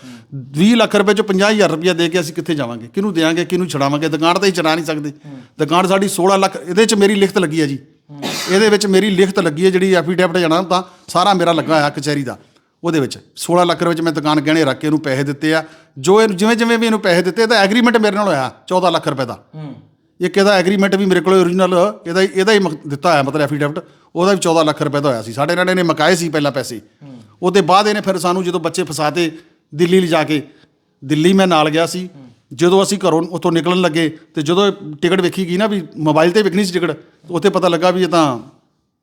20 ਲੱਖ ਰੁਪਏ ਚੋਂ 50000 ਰੁਪਇਆ ਦੇ ਕੇ ਅਸੀਂ ਕਿੱਥੇ ਜਾਵਾਂਗੇ? ਕਿਹਨੂੰ ਦੇਵਾਂਗੇ ਕਿਹਨੂੰ ਛਡਾਵਾਂਗੇ? ਦੁਕਾਨ ਤਾਂ ਹੀ ਚੜਾ ਨਹੀਂ ਸਕਦੇ। ਦੁਕਾਨ ਸਾਡੀ 16 ਲੱਖ ਇਹਦੇ 'ਚ ਮੇਰੀ ਲਿਖਤ ਲੱਗੀ ਹੈ ਜੀ। ਇਹਦੇ ਵਿੱਚ ਮੇਰੀ ਲਿਖਤ ਲੱਗੀ ਹੈ ਜਿਹੜੀ ਐਫੀਡੈਵਿਟ ਜਾਣਾ ਤਾਂ ਸਾਰਾ ਮੇਰਾ ਲੱਗਾ ਹੋਇਆ ਕਚਹਿਰੀ ਦਾ। ਉਹਦੇ ਵਿੱਚ 16 ਲੱਖ ਰੁਪਏ 'ਚ ਮੈਂ ਦੁਕਾਨ ਗਹਿਣੇ ਰੱਖ ਕੇ ਇਹਨੂੰ ਪੈਸੇ ਦਿੱਤੇ ਆ। ਜੋ ਜਿਵੇਂ ਜਿਵੇਂ ਵੀ ਇਹਨੂੰ ਪੈਸੇ ਦਿੱਤੇ ਤਾਂ ਐਗਰੀਮੈਂਟ ਮੇਰੇ ਨਾਲ ਹੋਇਆ 14 ਲੱਖ ਰੁਪਏ ਦਾ। ਇੱਕ ਇਹਦਾ ਐਗਰੀਮੈਂਟ ਵੀ ਮੇਰੇ ਕੋਲ ਓਰੀਜਨਲ ਇਹਦਾ ਇਹਦਾ ਹੀ ਦਿੱਤਾ ਹੋਇਆ ਮਤਲਬ ਐਫੀਡੈਵਿਟ ਉਹਦਾ ਵੀ 14 ਲੱਖ ਰੁਪਏ ਦਾ ਹੋਇਆ ਸੀ। ਸਾਡੇ ਨਾਲ ਇਹਨੇ ਮਕਾਏ ਸੀ ਪਹਿਲਾਂ ਪੈਸੇ। ਉਹਦੇ ਬਾਅਦ ਇਹਨੇ ਫਿਰ ਸਾਨੂੰ ਜਦੋਂ ਬੱਚੇ ਫਸਾਤੇ ਦਿੱਲੀ ਲਿਜਾ ਕੇ, ਦਿੱਲੀ ਮੈਂ ਨਾਲ ਗਿਆ ਸੀ। ਜਦੋਂ ਅਸੀਂ ਘਰੋਂ ਉੱਥੋਂ ਨਿਕਲਣ ਲੱਗੇ ਤੇ ਜਦੋਂ ਇਹ ਟਿਕਟ ਵੇਖੀ ਗਈ ਨਾ ਵੀ ਮੋਬਾਈਲ ਤੇ ਵੇਖਣੀ ਸੀ ਟਿਕਟ, ਉੱਥੇ ਪਤਾ ਲੱਗਾ ਵੀ ਇਹ ਤਾਂ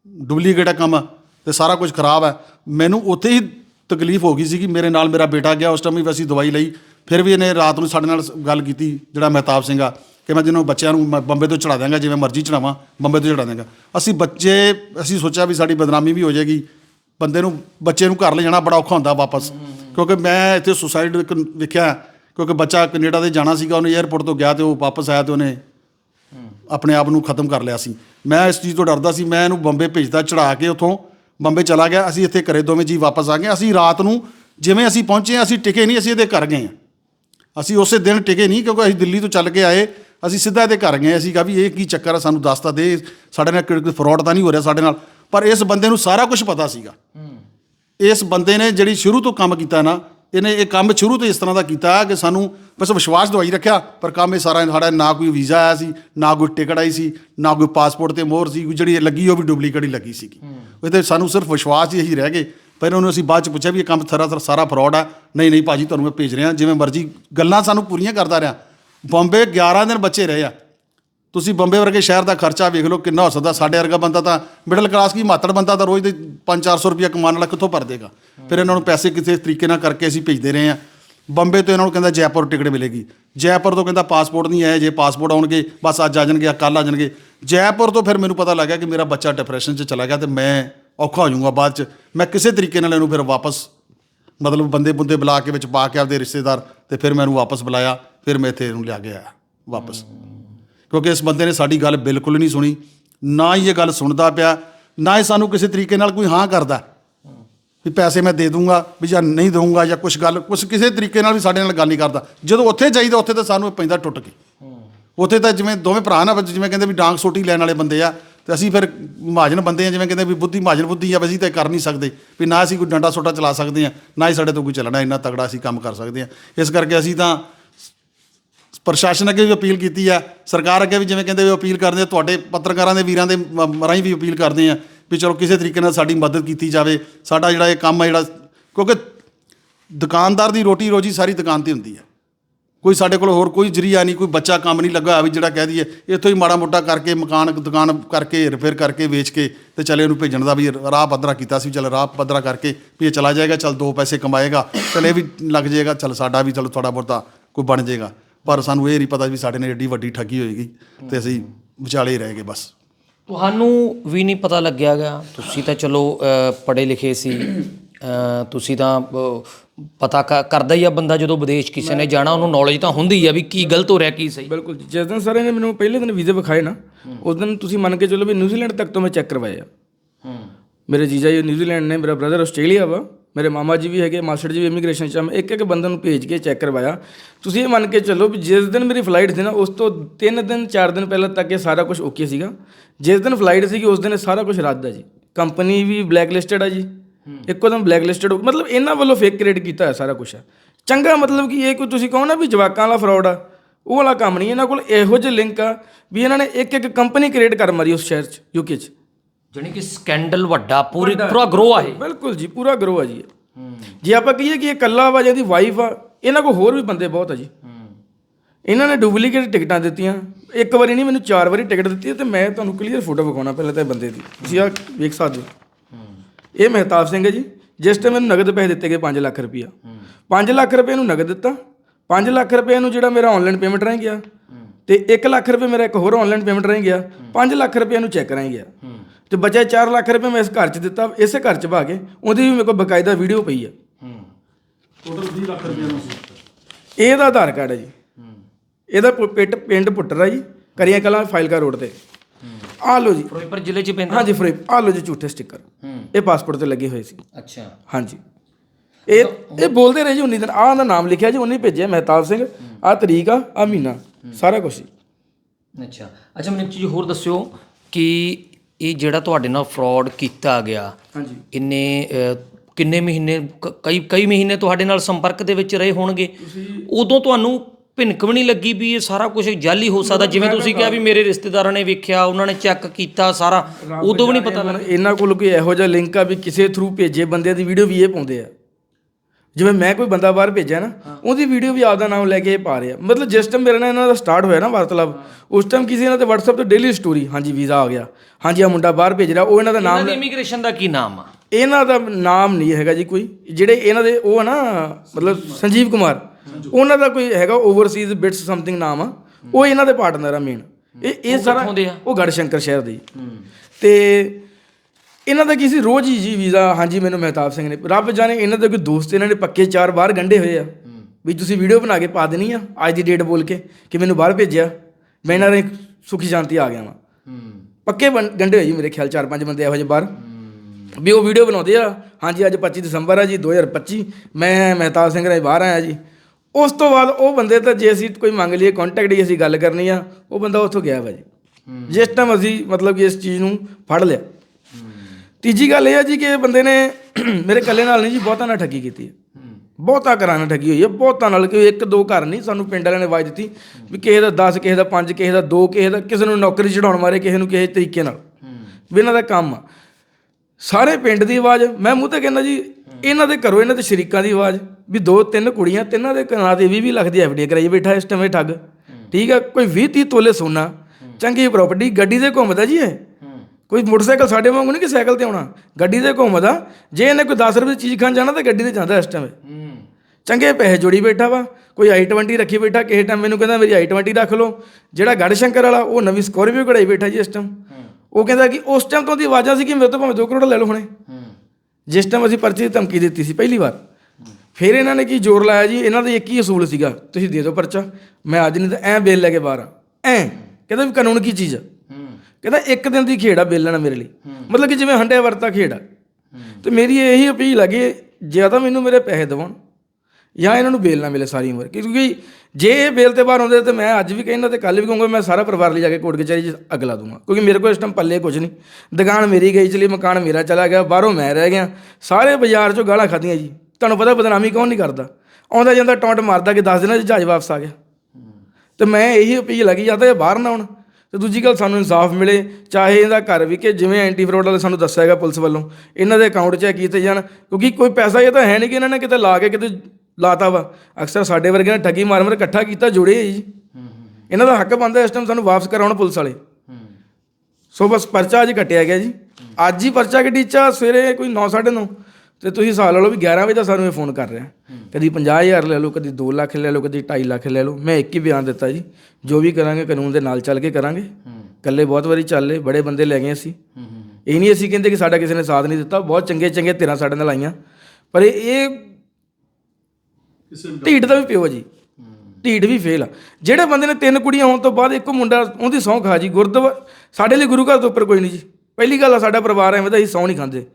ਡੁਪਲੀਕੇਟ ਆ ਕੰਮ ਆ ਤੇ ਸਾਰਾ ਕੁਝ ਖਰਾਬ ਹੈ ਮੈਨੂੰ ਉੱਥੇ ਹੀ ਤਕਲੀਫ ਹੋ ਗਈ ਸੀ ਕਿ ਮੇਰੇ ਨਾਲ ਮੇਰਾ ਬੇਟਾ ਗਿਆ, ਉਸ ਟਾਈਮ ਵੀ ਅਸੀਂ ਦਵਾਈ ਲਈ। ਫਿਰ ਵੀ ਇਹਨੇ ਰਾਤ ਨੂੰ ਸਾਡੇ ਨਾਲ ਸ- ਗੱਲ ਕੀਤੀ, ਜਿਹੜਾ ਮਹਿਤਾਬ ਸਿੰਘ ਆ। ਕਿ ਮੈਂ ਜਿਹਨੂੰ ਬੱਚਿਆਂ ਨੂੰ ਮੈਂ ਬੰਬੇ ਤੋਂ ਚੜਾ ਦਿਆਂਗਾ ਜਿਵੇਂ ਮਰਜ਼ੀ ਚੜਾਵਾਂ ਬੰਬੇ ਤੋਂ ਚੜਾ ਦਿਆਂਗਾ। ਅਸੀਂ ਬੱਚੇ ਅਸੀਂ ਸੋਚਿਆ ਵੀ ਸਾਡੀ ਬਦਨਾਮੀ ਵੀ ਹੋ ਜਾਏਗੀ। ਬੰਦੇ ਨੂੰ ਬੱਚੇ ਨੂੰ ਘਰ ਲੈ ਜਾਣਾ ਬੜਾ ਔਖਾ ਹੁੰਦਾ ਵਾਪਸ। ਕਿਉਂਕਿ ਮੈਂ ਇੱਥੇ ਸੁਸਾਈਡ ਵੇਖਿਆ ਕਿਉਂਕਿ ਬੱਚਾ ਕੈਨੇਡਾ ਦੇ ਜਾਣਾ ਸੀਗਾ ਉਹਨੇ 에ਅਰਪੋਰਟ ਤੋਂ ਗਿਆ ਤੇ ਉਹ ਵਾਪਸ ਆਇਆ ਤੇ ਉਹਨੇ ਆਪਣੇ ਆਪ ਨੂੰ ਖਤਮ ਕਰ ਲਿਆ ਸੀ। ਮੈਂ ਇਸ ਚੀਜ਼ ਤੋਂ ਡਰਦਾ ਸੀ ਮੈਂ ਇਹਨੂੰ ਬੰਬੇ ਭੇਜਦਾ ਚੜਾ ਕੇ ਉੱਥੋਂ ਬੰਬੇ ਚਲਾ ਗਿਆ। ਅਸੀਂ ਇੱਥੇ ਘਰੇ ਦੋਵੇਂ ਜੀ ਵਾਪਸ ਆ ਗਏ। ਅਸੀਂ ਰਾਤ ਨੂੰ ਜਿਵੇਂ ਅਸੀਂ ਪਹੁੰਚੇ ਅਸੀਂ ਟਿਕੇ ਨਹੀਂ ਅਸੀਂ ਇਹਦੇ ਘਰ ਗਏ ਅਸੀਂ ਉਸੇ ਦਿਨ ਟਿਕੇ ਨਹੀਂ ਕਿਉਂਕਿ ਅਸੀਂ ਦਿੱਲੀ ਤੋਂ ਚੱਲ ਕੇ ਆਏ। ਅਸੀਂ ਸਿੱਧਾ ਇਹਦੇ ਘਰ ਗਏ, ਅਸੀਂ ਕਿਹਾ ਵੀ ਇਹ ਕੀ ਚੱਕਰ ਆ, ਸਾਨੂੰ ਦੱਸ ਤਾਂ ਦੇ, ਸਾਡੇ ਨਾਲ ਕੋਈ ਫਰਾਡ ਤਾਂ ਨਹੀਂ ਹੋ ਰਿਹਾ ਸਾਡੇ ਨਾਲ। ਪਰ ਇਸ ਬੰਦੇ ਨੂੰ ਸਾਰਾ ਕੁਝ ਪਤਾ ਸੀਗਾ। ਇਸ ਬੰਦੇ ਨੇ ਜਿਹੜੀ ਸ਼ੁਰੂ ਤੋਂ ਕੰਮ ਕੀਤਾ ਨਾ, ਇਹਨੇ ਇਹ ਕੰਮ ਸ਼ੁਰੂ ਤੋਂ ਇਸ ਤਰ੍ਹਾਂ ਦਾ ਕੀਤਾ ਕਿ ਸਾਨੂੰ ਬਸ ਵਿਸ਼ਵਾਸ ਦਵਾਈ ਰੱਖਿਆ, ਪਰ ਕੰਮ ਇਹ ਸਾਰਾ ਸਾਡਾ ਨਾ ਕੋਈ ਵੀਜ਼ਾ ਆਇਆ ਸੀ, ਨਾ ਕੋਈ ਟਿਕਟ ਆਈ ਸੀ, ਨਾ ਕੋਈ ਪਾਸਪੋਰਟ ਤੇ ਮੋਹਰ ਸੀ, ਜਿਹੜੀ ਲੱਗੀ ਉਹ ਵੀ ਡੁਪਲੀਕੇਟ ਹੀ ਲੱਗੀ ਸੀਗੀ। ਉਹ ਸਾਨੂੰ ਸਿਰਫ ਵਿਸ਼ਵਾਸ ਹੀ ਇਹੀ ਰਹਿ ਗਏ। ਪਰ ਉਹਨੂੰ ਅਸੀਂ ਬਾਅਦ ਚ ਪੁੱਛਿਆ ਵੀ ਇਹ ਕੰਮ ਸਾਰਾ ਸਾਰਾ ਫਰਾਡ ਆ। ਨਹੀਂ ਨਹੀਂ ਭਾਜੀ, ਤੁਹਾਨੂੰ ਮੈਂ ਭੇਜ ਰਿਹਾ, ਜਿਵੇਂ ਮਰਜ਼ੀ ਗੱਲਾਂ ਸਾਨੂੰ ਪੂਰੀਆਂ ਕਰਦਾ ਰਿਹਾ। ਬੰਬੇ 11 ਦਿਨ ਬੱਚੇ ਰਹੇ ਆ। ਤੁਸੀਂ ਬੰਬੇ ਵਰਗੇ ਸ਼ਹਿਰ ਦਾ ਖਰਚਾ ਵੇਖ ਲਓ, ਕਿੰਨਾ ਹੋ ਸਕਦਾ, ਸਾਡੇ ਵਰਗਾ ਬੰਦਾ ਤਾਂ ਮਿਡਲ ਕਲਾਸ ਕੀ ਮਾਤੜ ਬੰਦਾ ਤਾਂ ਰੋਜ਼ ਦੇ 5-400 ਰੁਪਇਆ ਕਮਾਉਣ ਵਾਲਾ ਕਿੱਥੋਂ ਭਰ ਦੇਗਾ? ਫਿਰ ਇਹਨਾਂ ਨੂੰ ਪੈਸੇ ਕਿਸੇ ਤਰੀਕੇ ਨਾਲ ਕਰਕੇ ਅਸੀਂ ਭੇਜਦੇ ਰਹੇ ਆ। ਬੰਬੇ ਤੋਂ ਇਹਨਾਂ ਨੂੰ ਕਹਿੰਦਾ ਜੈਪੁਰ ਟਿਕਟ ਮਿਲੇਗੀ। ਜੈਪੁਰ ਤੋਂ ਕਹਿੰਦਾ ਪਾਸਪੋਰਟ ਨਹੀਂ ਆਇਆ, ਜੇ ਪਾਸਪੋਰਟ ਆਉਣਗੇ, ਬਸ ਅੱਜ ਆ ਜਾਣਗੇ ਕੱਲ ਆ ਜਾਣਗੇ। ਜੈਪੁਰ ਤੋਂ ਫਿਰ ਮੈਨੂੰ ਪਤਾ ਲੱਗਿਆ ਕਿ ਮੇਰਾ ਬੱਚਾ ਡਿਪਰੈਸ਼ਨ 'ਚ ਚਲਾ ਗਿਆ ਤੇ ਮੈਂ ਔਖਾ ਹੋ ਜਾਊਂਗਾ ਬਾਅਦ 'ਚ। ਮੈਂ ਕਿਸੇ ਤਰੀਕੇ ਨਾਲ ਇਹਨੂੰ ਫਿਰ ਵਾਪਸ ਮਤਲਬ ਬੰਦੇ ਬੁੰਦੇ ਬੁਲਾ ਕੇ ਵਿੱਚ ਪਾ ਕੇ ਆਪਦੇ ਰਿਸ਼ਤੇਦਾਰ ਤੇ ਫਿਰ ਮੈਂ ਇਹਨੂੰ ਵਾਪਸ ਬੁਲਾਇਆ। ਫਿਰ ਮੈਂ ਇੱਥੇ ਇਹਨੂੰ ਲਿਆ ਕੇ ਆਇਆ, ਵਾਪਸ। ਕਿਉਂਕਿ ਇਸ ਬੰਦੇ ਨੇ ਸਾਡੀ ਗੱਲ ਬਿਲਕੁਲ ਨਹੀਂ ਸੁਣੀ, ਨਾ ਹੀ ਇਹ ਗੱਲ ਸੁਣਦਾ ਪਿਆ, ਨਾ ਹੀ ਸਾਨੂੰ ਕਿਸੇ ਤਰੀਕੇ ਨਾਲ ਕੋਈ ਹਾਂ ਕਰਦਾ। ਵੀ ਪੈਸੇ ਮੈਂ ਦੇ ਦੂੰਗਾ, ਵੀ ਜਾਂ ਨਹੀਂ ਦਊਂਗਾ ਜਾਂ ਕੁਝ ਗੱਲ ਕੁਝ ਕਿਸੇ ਤਰੀਕੇ ਨਾਲ ਵੀ ਸਾਡੇ ਨਾਲ ਗੱਲ ਨਹੀਂ ਕਰਦਾ। ਜਦੋਂ ਉੱਥੇ ਜਾਈਦਾ, ਉੱਥੇ ਤਾਂ ਸਾਨੂੰ ਇਹ ਪੈਂਦਾ ਟੁੱਟ ਕੇ। ਉੱਥੇ ਤਾਂ ਜਿਵੇਂ ਦੋਵੇਂ ਭਰਾ ਨਾ ਜਿਵੇਂ ਕਹਿੰਦੇ ਵੀ ਡਾਂਗ ਸੋਟੀ ਲੈਣ ਵਾਲੇ ਬੰਦੇ ਆ, ਤੇ ਅਸੀਂ ਫਿਰ ਮਹਾਜਨ ਬੰਦੇ ਆ, ਜਿਵੇਂ ਕਹਿੰਦੇ ਵੀ ਬੁੱਧੀ, ਮਹਾਜਨ ਬੁੱਧੀ ਆ ਵੀ ਅਸੀਂ ਤਾਂ ਇਹ ਕਰ ਨਹੀਂ ਸਕਦੇ। ਵੀ ਨਾ ਅਸੀਂ ਕੋਈ ਡੰਡਾ ਸੋਟਾ ਚਲਾ ਸਕਦੇ ਆ, ਨਾ ਹੀ ਸਾਡੇ ਤੋਂ ਕੋਈ ਚੱਲਣਾ, ਇੰਨਾ ਤਗੜਾ ਅਸੀਂ ਕੰਮ ਕਰ ਸਕਦੇ ਆ। ਇਸ ਕਰਕੇ ਅਸੀਂ ਤਾਂ ਪ੍ਰਸ਼ਾਸਨ ਅੱਗੇ ਵੀ ਅਪੀਲ ਕੀਤੀ ਆ, ਸਰਕਾਰ ਅੱਗੇ ਵੀ ਜਿਵੇਂ ਕਹਿੰਦੇ ਵੀ ਅਪੀਲ ਕਰਦੇ ਆ, ਤੁਹਾਡੇ ਪੱਤਰਕਾਰਾਂ ਦੇ ਵੀਰਾਂ ਦੇ ਮ- ਰਾਹੀਂ ਵੀ ਅਪੀਲ ਕਰਦੇ ਆ ਵੀ ਚਲੋ ਕਿਸੇ ਤਰੀਕੇ ਨਾਲ ਸਾਡੀ ਮਦਦ ਕੀਤੀ ਜਾਵੇ, ਸਾਡਾ ਜਿਹੜਾ ਇਹ ਕੰਮ ਆ, ਜਿਹੜਾ ਕਿਉਂਕਿ ਦੁਕਾਨਦਾਰ ਦੀ ਰੋਟੀ ਰੋਜੀ ਸਾਰੀ ਦੁਕਾਨ ਤੇ ਹੁੰਦੀ ਹੈ ਕੋਈ ਸਾਡੇ ਕੋਲ ਹੋਰ ਕੋਈ ਜਰੀਆ ਨਹੀਂ, ਕੋਈ ਬੱਚਾ ਕੰਮ ਨਹੀਂ ਲੱਗਾ ਹੋਇਆ ਵੀ ਜਿਹੜਾ ਕਹਿ ਦਈਏ, ਇੱਥੋਂ ਹੀ ਮਾੜਾ ਮੋਟਾ ਕਰਕੇ ਮਕਾਨ, ਦੁਕਾਨ ਕਰਕੇ ਰਿਪੇਅਰ ਕਰਕੇ ਵੇਚ ਕੇ ਤੇ ਚਲੇ ਉਹਨੂੰ ਭੇਜਣ ਦਾ ਵੀ ਰਾਹ ਪੱਧਰਾ ਕੀਤਾ ਸੀ ਚੱਲ ਰਾਹ ਪੱਧਰਾ ਕਰਕੇ ਵੀ ਇਹ ਚਲਾ ਜਾਏਗਾ, ਚੱਲ ਦੋ ਪੈਸੇ ਕਮਾਏਗਾ, ਚਲ ਇਹ ਵੀ ਲੱਗ ਜਾਏਗਾ, ਚੱਲ ਸਾਡਾ ਵੀ ਚਲੋ ਥੋੜਾ ਬਹੁਤਾ ਕੋਈ ਬਣ ਜਾਏਗਾ। ਪਰ ਸਾਨੂੰ ਇਹ ਨਹੀਂ ਪਤਾ ਵੀ ਸਾਡੇ ਨਾਲ ਏਡੀ ਵੱਡੀ ਠੱਗੀ ਹੋਏਗੀ ਤੇ ਅਸੀਂ ਵਿਚਾਲੇ ਹੀ ਰਹਿ ਗਏ ਬਸ। ਤੁਹਾਨੂੰ ਵੀ ਨਹੀਂ ਪਤਾ ਲੱਗਿਆਗਾ ਤੁਸੀਂ ਤਾਂ ਚਲੋ ਅ, ਪੜ੍ਹੇ ਲਿਖੇ ਸੀ ਤੁਸੀਂ ਤਾਂ ਪਤਾ ਕਰਦਾ ਹੀ ਆ ਬੰਦਾ ਜਦੋਂ ਵਿਦੇਸ਼ ਕਿਸੇ ਨੇ ਜਾਣਾ ਉਹਨੂੰ ਨੌਲੇਜ ਤਾਂ ਹੁੰਦੀ ਆ ਵੀ ਕੀ ਗਲਤ ਹੋ ਰਿਹਾ ਕੀ ਸਹੀ। ਬਿਲਕੁਲ। ਜਿਸ ਦਿਨ ਸਰ ਇਹਨੇ ਮੈਨੂੰ ਪਹਿਲੇ ਦਿਨ ਵੀਜ਼ੇ ਵਿਖਾਏ ਨਾ ਉਸ ਦਿਨ ਤੁਸੀਂ ਮੰਨ ਕੇ ਚੱਲੋ ਵੀ ਨਿਊਜ਼ੀਲੈਂਡ ਤੱਕ ਤੋਂ ਮੈਂ ਚੈੱਕ ਕਰਵਾਇਆ। ਹੂੰ। ਮੇਰੇ ਜੀਜਾ ਜੀ ਨਿਊਜ਼ੀਲੈਂਡ ਨੇ ਮੇਰਾ ਬ੍ਰਦਰ ਆਸਟ੍ਰੇਲੀਆ ਵਾ ਮੇਰੇ ਮਾਮਾ ਜੀ ਵੀ ਹੈਗੇ ਮਾਸਟਰ ਜੀ ਵੀ ਇਮੀਗ੍ਰੇਸ਼ਨ ਚ ਆ। ਮੈਂ ਇੱਕ ਇੱਕ ਬੰਦੇ ਨੂੰ ਭੇਜ ਕੇ ਚੈੱਕ ਕਰਵਾਇਆ। ਤੁਸੀਂ ਇਹ ਮੰਨ ਕੇ ਚੱਲੋ ਵੀ ਜਿਸ ਦਿਨ ਮੇਰੀ ਫਲਾਈਟ ਸੀ ਨਾ ਉਸ ਤੋਂ 3 ਦਿਨ 4 ਦਿਨ ਪਹਿਲਾਂ ਤੱਕ ਇਹ ਸਾਰਾ ਕੁਝ ਓਕੇ ਸੀਗਾ। ਜਿਸ ਦਿਨ ਫਲਾਈਟ ਸੀਗੀ ਉਸ ਦਿਨ ਇਹ ਸਾਰਾ ਕੁਝ ਰੱਦ ਹੈ ਜੀ। ਕੰਪਨੀ ਵੀ ਬਲੈਕ ਲਿਸਟਡ ਆ ਜੀ। ਇੱਕੋ ਦਮ ਬਲੈਕ ਲਿਸਟਡ ਹੋ ਮਤਲਬ ਇਹਨਾਂ ਵੱਲੋਂ ਫੇਕ ਕ੍ਰੀਏਟ ਕੀਤਾ ਹੈ ਸਾਰਾ ਕੁਝ ਚੰਗਾ ਮਤਲਬ ਕਿ ਇਹ ਕੋਈ ਤੁਸੀਂ ਕਹੋ ਨਾ ਵੀ ਜਵਾਕਾਂ ਵਾਲਾ ਫਰਾਡ ਆ। ਉਹ ਵਾਲਾ ਕੰਮ ਨਹੀਂ ਇਹਨਾਂ ਕੋਲ ਇਹੋ ਜਿਹੇ ਲਿੰਕ ਆ ਵੀ ਇਹਨਾਂ ਨੇ ਇੱਕ ਇੱਕ ਕੰਪਨੀ ਕ੍ਰੀਏਟ ਕਰ ਮਾਰੀ ਉਸ ਸ਼ਹਿਰ 'ਚ ਯੂਕੇ 'ਚ। ਜਾਣੀ ਕਿ ਸਕੈਂਡਲ ਵੱਡਾ ਪੂਰੀ ਪੂਰਾ ਗਰੋ ਆ ਇਹ। ਬਿਲਕੁਲ ਜੀ ਪੂਰਾ ਗਰੋ ਆ ਜੀ। ਜੇ ਆਪਾਂ ਕਹੀਏ ਕਿ ਇਹ ਇਕੱਲਾ ਵਾ ਜਿਹਦੀ ਵਾਈਫ ਆ ਇਹਨਾਂ ਕੋਲ ਹੋਰ ਵੀ ਬੰਦੇ ਬਹੁਤ ਆ ਜੀ। ਇਹਨਾਂ ਨੇ ਡੁਪਲੀਕੇਟ ਟਿਕਟਾਂ ਦਿੱਤੀਆਂ। ਇੱਕ ਵਾਰੀ ਨਹੀਂ ਮੈਨੂੰ ਚਾਰ ਵਾਰੀ ਟਿਕਟ ਦਿੱਤੀ ਤੇ ਮੈਂ ਤੁਹਾਨੂੰ ਕਲੀਅਰ ਫੋਟੋ ਵਿਖਾਉਣਾ ਪਹਿਲਾਂ ਤਾਂ ਇਹ ਬੰਦੇ ਦੀ। ਤੁਸੀਂ ਆ ਵੇਖ ਸਕਦੇ ਹੋ। ਇਹ ਮਹਿਤਾਬ ਸਿੰਘ ਹੈ ਜੀ। ਜਿਸ ਟਾਈਮ ਮੈਨੂੰ ਨਗਦ ਪੈਸੇ ਦਿੱਤੇ ਗਏ 5 ਲੱਖ ਰੁਪਈਆ 5 ਲੱਖ ਰੁਪਏ ਨੂੰ ਨਗਦ ਦਿੱਤਾ। 5 ਲੱਖ ਰੁਪਏ ਨੂੰ ਜਿਹੜਾ ਮੇਰਾ ਆਨਲਾਈਨ ਪੇਮੈਂਟ ਰਹਿ ਗਿਆ। ਤੇ 1 ਲੱਖ ਰੁਪਏ ਮੇਰਾ ਇੱਕ ਹੋਰ ਆਨਲਾਈਨ ਪੇਮੈਂਟ ਰਹਿ ਗਿਆ। 5 ਲੱਖ ਰੁਪਏ ਨੂੰ ਚੈੱਕ ਰਹਿ ਗਿਆ। ਤੇ ਬਚਿਆ 4 ਲੱਖ ਰੁਪਏ ਮੈਂ ਇਸ ਘਰ 'ਚ ਦਿੱਤਾ ਇਸੇ ਘਰ 'ਚ ਭਾ ਕੇ ਉਹਦੀ ਵੀ ਮੇਰੇ ਕੋਲ ਬਕਾਇਦਾ ਵੀਡੀਓ ਪਈ ਆ। ਟੋਟਲ 20 ਲੱਖ ਰੁਪਏ ਨੂੰ ਇਹ ਇਹਦਾ ਆਧਾਰ ਕਾਰਡ ਹੈ ਜੀ। ਇਹਦਾ ਪੁ- ਪਿੰਡ ਪਿੰਡ ਪੁੱਟਰ ਆ ਜੀ ਕਰੀਆਂ ਕਲਾਂ ਫਾਈਲਕਾ ਰੋਡ ਤੇ। ਆ ਲਓ ਜੀ। ਫਿਰੋਜ਼ਪੁਰ ਜ਼ਿਲ੍ਹੇ 'ਚ ਪੈਂਦਾ? ਹਾਂਜੀ ਫਰੇ ਆ ਲਓ ਜੀ ਝੂਠੇ ਸਟicker ਇਹ ਪਾਸਪੋਰਟ ਤੇ ਲੱਗੇ ਹੋਏ ਸੀ। ਅੱਛਾ। ਹਾਂਜੀ। ਇਹ ਇਹ ਬੋਲਦੇ ਰਹੇ ਜੀ 19 ਦਿਨ। ਆਹ ਦਾ ਨਾਮ ਲਿਖਿਆ ਜੀ ਉਹਨੇ ਭੇਜਿਆ ਮਹਿਤਾਬ ਸਿੰਘ। ਆ ਤਰੀਕ ਆ ਆ ਮਹੀਨਾ। ਸਾਰਾ ਕੁਝ ਅੱਛਾ। ਅੱਛਾ ਮੈਨੂੰ ਇੱਕ ਚੀਜ਼ ਹੋਰ ਦੱਸਿਓ ਕਿ ਇਹ ਜਿਹੜਾ ਤੁਹਾਡੇ ਨਾਲ ਫਰਾਡ ਕੀਤਾ ਗਿਆ ਹਾਂਜੀ। ਇੰਨੇ ਅਹ, ਕਿੰਨੇ ਮਹੀਨੇ ਕ- ਕਈ ਕਈ ਮਹੀਨੇ ਤੁਹਾਡੇ ਨਾਲ ਸੰਪਰਕ ਦੇ ਵਿੱਚ ਰਹੇ ਹੋਣਗੇ? ਉਦੋਂ ਤੁਹਾਨੂੰ ਭਿਣਕ ਵੀ ਨਹੀਂ ਲੱਗੀ ਵੀ ਇਹ ਸਾਰਾ ਕੁਝ ਜਾਲੀ ਹੋ ਸਕਦਾ? ਜਿਵੇਂ ਤੁਸੀਂ ਕਿਹਾ ਵੀ ਮੇਰੇ ਰਿਸ਼ਤੇਦਾਰਾਂ ਨੇ ਵੇਖਿਆ ਉਹਨਾਂ ਨੇ ਚੈੱਕ ਕੀਤਾ ਸਾਰਾ ਉਦੋਂ ਵੀ ਨਹੀਂ ਪਤਾ ਇਹਨਾਂ- ਇਹਨਾਂ ਕੋਲ ਕੋਈ ਇਹੋ ਜਿਹਾ ਲਿੰਕ ਆ ਵੀ ਕਿਸੇ ਥਰੂ ਭੇਜੇ ਬੰਦੇ ਦੀ ਵੀਡੀਓ ਵੀ ਇਹ ਪਾਉਂਦੇ ਆ। ਜਿਵੇਂ ਮੈਂ ਕੋਈ ਬੰਦਾ ਬਾਹਰ ਭੇਜਿਆ ਨਾ ਉਹਦੀ ਵੀਡੀਓ ਵੀ ਆਪਦਾ ਨਾਮ ਲੈ ਕੇ ਇਹ ਪਾ ਰਿਹਾ। ਮਤਲਬ ਜਿਸ ਟਾਈਮ ਮੇਰੇ ਨਾਲ ਇਹਨਾਂ ਦਾ ਸਟਾਰਟ ਹੋਇਆ ਨਾ ਵਾਰਤਾਲਾਪ ਉਸ ਟਾਈਮ ਕਿਸੇ ਇਹਨਾਂ ਤੇ WhatsApp ਤੇ ਡੇਲੀ ਸਟੋਰੀ ਹਾਂਜੀ ਵੀਜ਼ਾ ਆ ਗਿਆ ਹਾਂਜੀ ਆ ਮੁੰਡਾ ਬਾਹਰ ਭੇਜ ਰਿਹਾ ਉਹ ਇਹਨਾਂ ਦਾ ਨਾਮ ਇਹਨਾਂ ਦੀ ਇਮੀਗ੍ਰੇਸ਼ਨ ਦਾ ਕੀ ਨਾਮ ਆ? ਇਹਨਾਂ ਦਾ ਨਾਮ ਨਹੀਂ ਹੈਗਾ ਜੀ ਕੋਈ ਜਿਹੜੇ ਇਹਨਾਂ ਦੇ ਉਹ ਆ ਨਾ ਮਤਲਬ ਸੰਜੀਵ ਕੁਮਾਰ। ਉਹਨਾਂ ਦਾ ਕੋਈ ਹੈਗਾ ਓਵਰਸੀਜ਼ ਬਿਟਸ ਸਮਥਿੰਗ ਨਾਮ ਆ ਉਹ ਇਹਨਾਂ ਦੇ ਪਾਰਟਨਰ ਆ ਮੇਨ ਇਹ ਇਹ ਸਾਰਾ? ਉਹ ਗੜਸ਼ੰਕਰ ਸ਼ਹਿਰ ਦੇ। ਤੇ ਇਹਨਾਂ ਦਾ ਕਿਸੇ ਰੋਜ਼ ਹੀ ਜੀ ਵੀਜ਼ਾ। ਹਾਂਜੀ ਮੈਨੂੰ ਮਹਿਤਾਬ ਸਿੰਘ ਨੇ। ਰੱਬ ਜਾਣੇ ਇਹਨਾਂ ਦੇ ਕੋਈ ਦੋਸਤ ਇਹਨਾਂ ਨੇ ਪੱਕੇ ਚਾਰ ਬਾਹਰ ਗੰਢੇ ਹੋਏ ਆ। ਵੀ ਤੁਸੀਂ ਵੀਡੀਓ ਬਣਾ ਕੇ ਪਾ ਦੇਣੀ ਆ ਅੱਜ ਦੀ ਡੇਟ ਬੋਲ ਕੇ ਕਿ ਮੈਨੂੰ ਬਾਹਰ ਭੇਜਿਆ। ਮੈਂ ਇਹਨਾਂ ਦੇ ਸੁਖੀ ਸ਼ਾਂਤੀ ਆ ਗਿਆ ਵਾਂ। ਪੱਕੇ ਗੰਢੇ ਹੋਏ ਜੀ ਮੇਰੇ ਖਿਆਲ ਚਾਰ ਪੰਜ ਬੰਦੇ ਇਹੋ ਜਿਹੇ ਬਾਹਰ। ਵੀ ਉਹ ਵੀਡੀਓ ਬਣਾਉਂਦੇ ਆ। ਹਾਂਜੀ ਅੱਜ 25 ਦਸੰਬਰ ਆ ਜੀ 2025 ਮੈਂ ਮਹਿਤਾਬ ਸਿੰਘ ਰਾਏ ਬਾਹਰ ਆਇਆ ਜੀ। ਉਸ ਤੋਂ ਬਾਅਦ ਉਹ ਬੰਦੇ ਤਾਂ ਜੇ ਅਸੀਂ ਕੋਈ ਮੰਗ ਲਈਏ ਕੰਟੈਕਟ ਹੀ ਅਸੀਂ ਗੱਲ ਕਰਨੀ ਆ ਉਹ ਬੰਦਾ ਉੱਥੋਂ ਗਿਆ ਵਾ ਜੀ। ਜਿਸ ਟਾਈਮ ਅਸੀਂ ਮਤਲਬ ਕਿ ਇਸ ਚੀਜ਼ ਨੂੰ ਫੜ ਲਿਆ। ਤੀਜੀ ਗੱਲ ਇਹ ਆ ਜੀ ਕਿ ਇਹ ਬੰਦੇ ਨੇ ਮੇਰੇ ਇਕੱਲੇ ਨਾਲ ਨਹੀਂ ਜੀ ਬਹੁਤਾਂ ਨਾਲ ਠੱਗੀ ਕੀਤੀ ਹੈ। ਬਹੁਤਾ ਘਰਾਂ ਨਾਲ ਠੱਗੀ ਹੋਈ ਹੈ ਬਹੁਤਾਂ ਨਾਲ ਕਿ ਇੱਕ ਦੋ ਘਰ ਨਹੀਂ ਸਾਨੂੰ ਪਿੰਡ ਵਾਲਿਆਂ ਨੇ ਆਵਾਜ਼ ਦਿੱਤੀ ਵੀ ਕਿਸੇ ਦਾ 10 ਕਿਸੇ ਦਾ 5 ਕਿਸੇ ਦਾ 2 ਕਿਸੇ ਦਾ ਕਿਸੇ ਨੂੰ ਨੌਕਰੀ ਚੜਾਉਣ ਮਾਰੇ ਕਿਸੇ ਨੂੰ ਕਿਸੇ ਤਰੀਕੇ ਨਾਲ। ਵੀ ਇਹਨਾਂ ਦਾ ਕੰਮ ਆ। ਸਾਰੇ ਪਿੰਡ ਦੀ ਆਵਾਜ਼ ਮੈਂ ਮੂੰਹ ਤੇ ਕਹਿੰਦਾ ਜੀ ਇਹਨਾਂ ਦੇ ਘਰੋਂ ਇਹਨਾਂ ਦੇ ਸ਼ਰੀਕਾਂ ਦੀ ਆਵਾਜ਼ ਵੀ ਦੋ ਤਿੰਨ ਕੁੜੀਆਂ ਤਿੰਨਾਂ ਦੇ ਨਾਂ ਤੇ 20 20 ਲੱਖ ਦੀ ਐਫਡੀ ਕਰਾਈ ਬੈਠਾ ਇਸ ਟਾਈਮ ਇਹ ਠੱਗ। ਠੀਕ ਆ ਕੋਈ 20 30 ਤੋਲੇ ਸੋਨਾ ਚੰਗੀ ਪ੍ਰਾਪਰਟੀ ਗੱਡੀ ਤੇ ਘੁੰਮਦਾ ਜੀ ਇਹ। ਕੋਈ ਮੋਟਰਸਾਈਕਲ ਸਾਡੇ ਵਾਂਗੂ ਨਹੀਂ ਕਿ ਸਾਈਕਲ ਤੇ ਆਉਣਾ? ਗੱਡੀ ਤੇ ਘੁੰਮਦਾ ਜੇ ਇਹਨੇ ਕੋਈ 10 ਰੁਪਏ ਦੀ ਚੀਜ਼ ਖਾਣ ਜਾਣਾ ਤਾਂ ਗੱਡੀ ਤੇ ਜਾਂਦਾ ਇਸ ਟਾਈਮ ਚੰਗੇ ਪੈਸੇ ਜੋੜੀ ਬੈਠਾ ਵਾ। ਕੋਈ i20 ਰੱਖੀ ਬੈਠਾ ਕਿਸੇ ਟਾਈਮ ਮੈਨੂੰ ਕਹਿੰਦਾ ਮੇਰੀ i20 ਰੱਖ ਲਓ। ਜਿਹੜਾ ਗੜ ਸ਼ੰਕਰ ਵਾਲਾ ਉਹ ਨਵੀਂ ਸਕੋਰਪੀਓ ਕਢਾਈ ਬੈਠਾ ਜੀ ਇਸ ਟਾਈਮ ਉਹ ਕਹਿੰਦਾ ਕਿ ਉਸ ਟਾਈਮ ਤੋਂ ਦੀ ਆਵਾਜ਼ਾਂ ਸੀ ਕਿ ਮੇਰੇ ਤੋਂ ਭਾਵੇਂ 2 ਕਰੋੜ ਲੈ ਲਓ ਹੁਣੇ। ਜਿਸ ਟਾਈਮ ਅਸੀਂ ਪਰਚੇ ਦੀ ਧਮਕੀ ਦਿੱਤੀ ਸੀ ਪਹਿਲੀ ਵਾਰ। ਫਿਰ ਇਹਨਾਂ ਨੇ ਕੀ ਜ਼ੋਰ ਲਾਇਆ ਜੀ? ਇਹਨਾਂ ਦਾ ਇੱਕ ਹੀ ਅਸੂਲ ਸੀਗਾ ਤੁਸੀਂ ਦੇ ਦਿਓ ਪਰਚਾ। ਮੈਂ ਅੱਜ ਨਹੀਂ ਤਾਂ ਐਂ ਬੇਲ ਲੈ ਕੇ ਬਾਹਰ ਆ। ਐਂ। ਕਹਿੰਦਾ ਵੀ ਕਾਨੂੰਨ ਕੀ ਚੀਜ਼ ਆ? ਕਹਿੰਦਾ ਇੱਕ ਦਿਨ ਦੀ ਖੇਡ ਆ ਬੇਲ ਲੈਣਾ ਮੇਰੇ ਲਈ। ਮਤਲਬ ਕਿ ਜਿਵੇਂ ਹੰਡਿਆ ਵਰਤਾ ਖੇਡ ਆ। ਤੇ ਮੇਰੀ ਇਹੀ ਅਪੀਲ ਹੈ ਕਿ ਜਾਂ ਤਾਂ ਮੈਨੂੰ ਮੇਰੇ ਪੈਸੇ ਦਿਵਾਉਣ ਜਾਂ ਇਹਨਾਂ ਨੂੰ ਬੇਲ ਨਾ ਮਿਲੇ ਸਾਰੀ ਉਮਰ। ਕਿਉਂਕਿ ਜੇ ਇਹ ਬੇਲ ਤੇ ਬਾਹਰ ਆਉਂਦੇ ਤੇ ਮੈਂ ਅੱਜ ਵੀ ਕਹਿੰਦਾ ਤੇ ਕੱਲ ਵੀ ਕਹੂੰਗਾ ਮੈਂ ਸਾਰਾ ਪਰਿਵਾਰ ਲਈ ਜਾ ਕੇ ਕੋਰਟ ਕਚਹਿਰੀ 'ਚ ਅੱਗ ਲਾ ਦੂੰਗਾ ਕਿਉਂਕਿ ਮੇਰੇ ਕੋਲ ਇਸ ਟਾਈਮ ਪੱਲੇ ਕੁਝ ਨਹੀਂ। ਦੁਕਾਨ ਮੇਰੀ ਗਈ ਚਲੀ ਮਕਾਨ ਮੇਰਾ ਚਲਾ ਗਿਆ ਬਾਹਰੋਂ ਮੈਂ ਰਹਿ ਗਿਆ। ਸਾਰੇ ਬਾਜ਼ਾਰ 'ਚੋਂ ਗਾਲਾਂ ਖਾਧੀਆਂ ਜੀ। ਤੁਹਾਨੂੰ ਪਤਾ ਬਦਨਾਮੀ ਕੌਣ ਨਹੀਂ ਕਰਦਾ। ਆਉਂਦਾ ਜਾਂਦਾ ਟੌਂਟ ਮਾਰਦਾ ਕਿ 10 ਦਿਨਾਂ 'ਚ ਜਹਾਜ਼ ਵਾਪਸ ਆ ਗਿਆ। ਤੇ ਮੈਂ ਇਹੀ ਅਪੀਲ ਲੱਗੀ ਜਾਂ ਤਾਂ ਇਹ ਬਾਹਰ ਨਾ ਆਉਣ। ਤੇ ਦੂਜੀ ਗੱਲ ਸਾਨੂੰ ਇਨਸਾਫ ਮਿਲੇ, ਚਾਹੇ ਇਹਦਾ ਘਰ ਵੀ ਕਿ ਜਿਵੇਂ ਐਂਟੀ ਫਰੋਡ ਵਾਲੇ ਸਾਨੂੰ ਦੱਸਿਆ ਹੈਗਾ ਪੁਲਿਸ ਵੱਲੋਂ, ਇਹਨਾਂ ਦੇ ਅਕਾਊਂਟ 'ਚ ਇਹ ਕੀਤੇ ਜਾਣ, ਕਿਉਂਕਿ ਕੋਈ ਪੈਸਾ ਇਹ ਤਾਂ ਹੈ ਨਹੀਂ ਕਿ ਇਹਨਾਂ ਨੇ ਕਿਤੇ ਲਾ ਕੇ ਕਿਤੇ ਲਾਤਾ ਵਾ। ਅਕਸਰ ਸਾਡੇ ਵਰਗੇ ਨੇ ਠੱਗੀ ਮਾਰ ਮਾਰ ਇਕੱਠਾ ਕੀਤਾ ਜੁੜੇ ਜੀ ਇਹਨਾਂ ਦਾ ਹੱਕ ਬਣਦਾ ਇਸ ਟਾਈਮ ਸਾਨੂੰ ਵਾਪਸ ਕਰਾਉਣ ਪੁਲਿਸ ਵਾਲੇ। ਸੋ ਬਸ ਪਰਚਾ ਅੱਜ ਕੱਟਿਆ ਗਿਆ ਜੀ। ਅੱਜ ਹੀ ਪਰਚਾ ਕਟੀਚਾ ਸਵੇਰੇ ਕੋਈ 9:30 ਤੇ ਤੁਸੀਂ ਹਿਸਾਬ ਲਾ ਲਓ ਵੀ 11 ਵਜੇ ਦਾ ਸਾਨੂੰ ਇਹ ਫੋਨ ਕਰ ਰਿਹਾ। ਕਦੀ 50000 ਲੈ ਲਓ ਕਦੀ 2 ਲੱਖ ਲੈ ਲਓ ਕਦੀ 2.5 ਲੱਖ ਲੈ ਲਓ। ਮੈਂ ਇੱਕ ਹੀ ਬਿਆਨ ਦਿੱਤਾ ਜੀ ਜੋ ਵੀ ਕਰਾਂਗੇ ਕਾਨੂੰਨ ਦੇ ਨਾਲ ਚੱਲ ਕੇ ਕਰਾਂਗੇ। ਇਕੱਲੇ ਬਹੁਤ ਵਾਰੀ ਚੱਲੇ ਬੜੇ ਬੰਦੇ ਲੈ ਗਏ ਅਸੀਂ। ਇਹ ਨਹੀਂ ਅਸੀਂ ਕਹਿੰਦੇ ਕਿ ਸਾਡਾ ਕਿਸੇ ਨੇ ਸਾਥ ਨਹੀਂ ਦਿੱਤਾ ਬਹੁਤ ਚੰਗੇ ਚੰਗੇ ਧਿਰਾਂ ਸਾਡੇ ਨਾਲ ਆਈਆਂ। ਪਰ ਇਹ ਢੀਠ ਦਾ ਵੀ ਪਿਓ ਜੀ। ਢੀਠ ਵੀ ਫੇਲ ਆ। ਜਿਹੜੇ ਬੰਦੇ ਨੇ ਤਿੰਨ ਕੁੜੀਆਂ ਹੋਣ ਤੋਂ ਬਾਅਦ ਇੱਕ ਮੁੰਡਾ ਉਹਦੀ ਸਹੁੰ ਖਾ ਜੀ। ਗੁਰਦੁਆਰਾ ਸਾਡੇ ਲਈ ਗੁਰੂ ਘਰ ਤੋਂ ਉੱਪਰ ਕੋਈ ਨਹੀਂ ਜੀ। ਪਹਿਲੀ ਗੱਲ ਆ ਸਾਡਾ ਪਰਿਵਾਰ ਐਵੇਂ ਦਾ ਅਸੀਂ ਸਹੁੰ ਨਹੀਂ ਖਾਂਦੇ।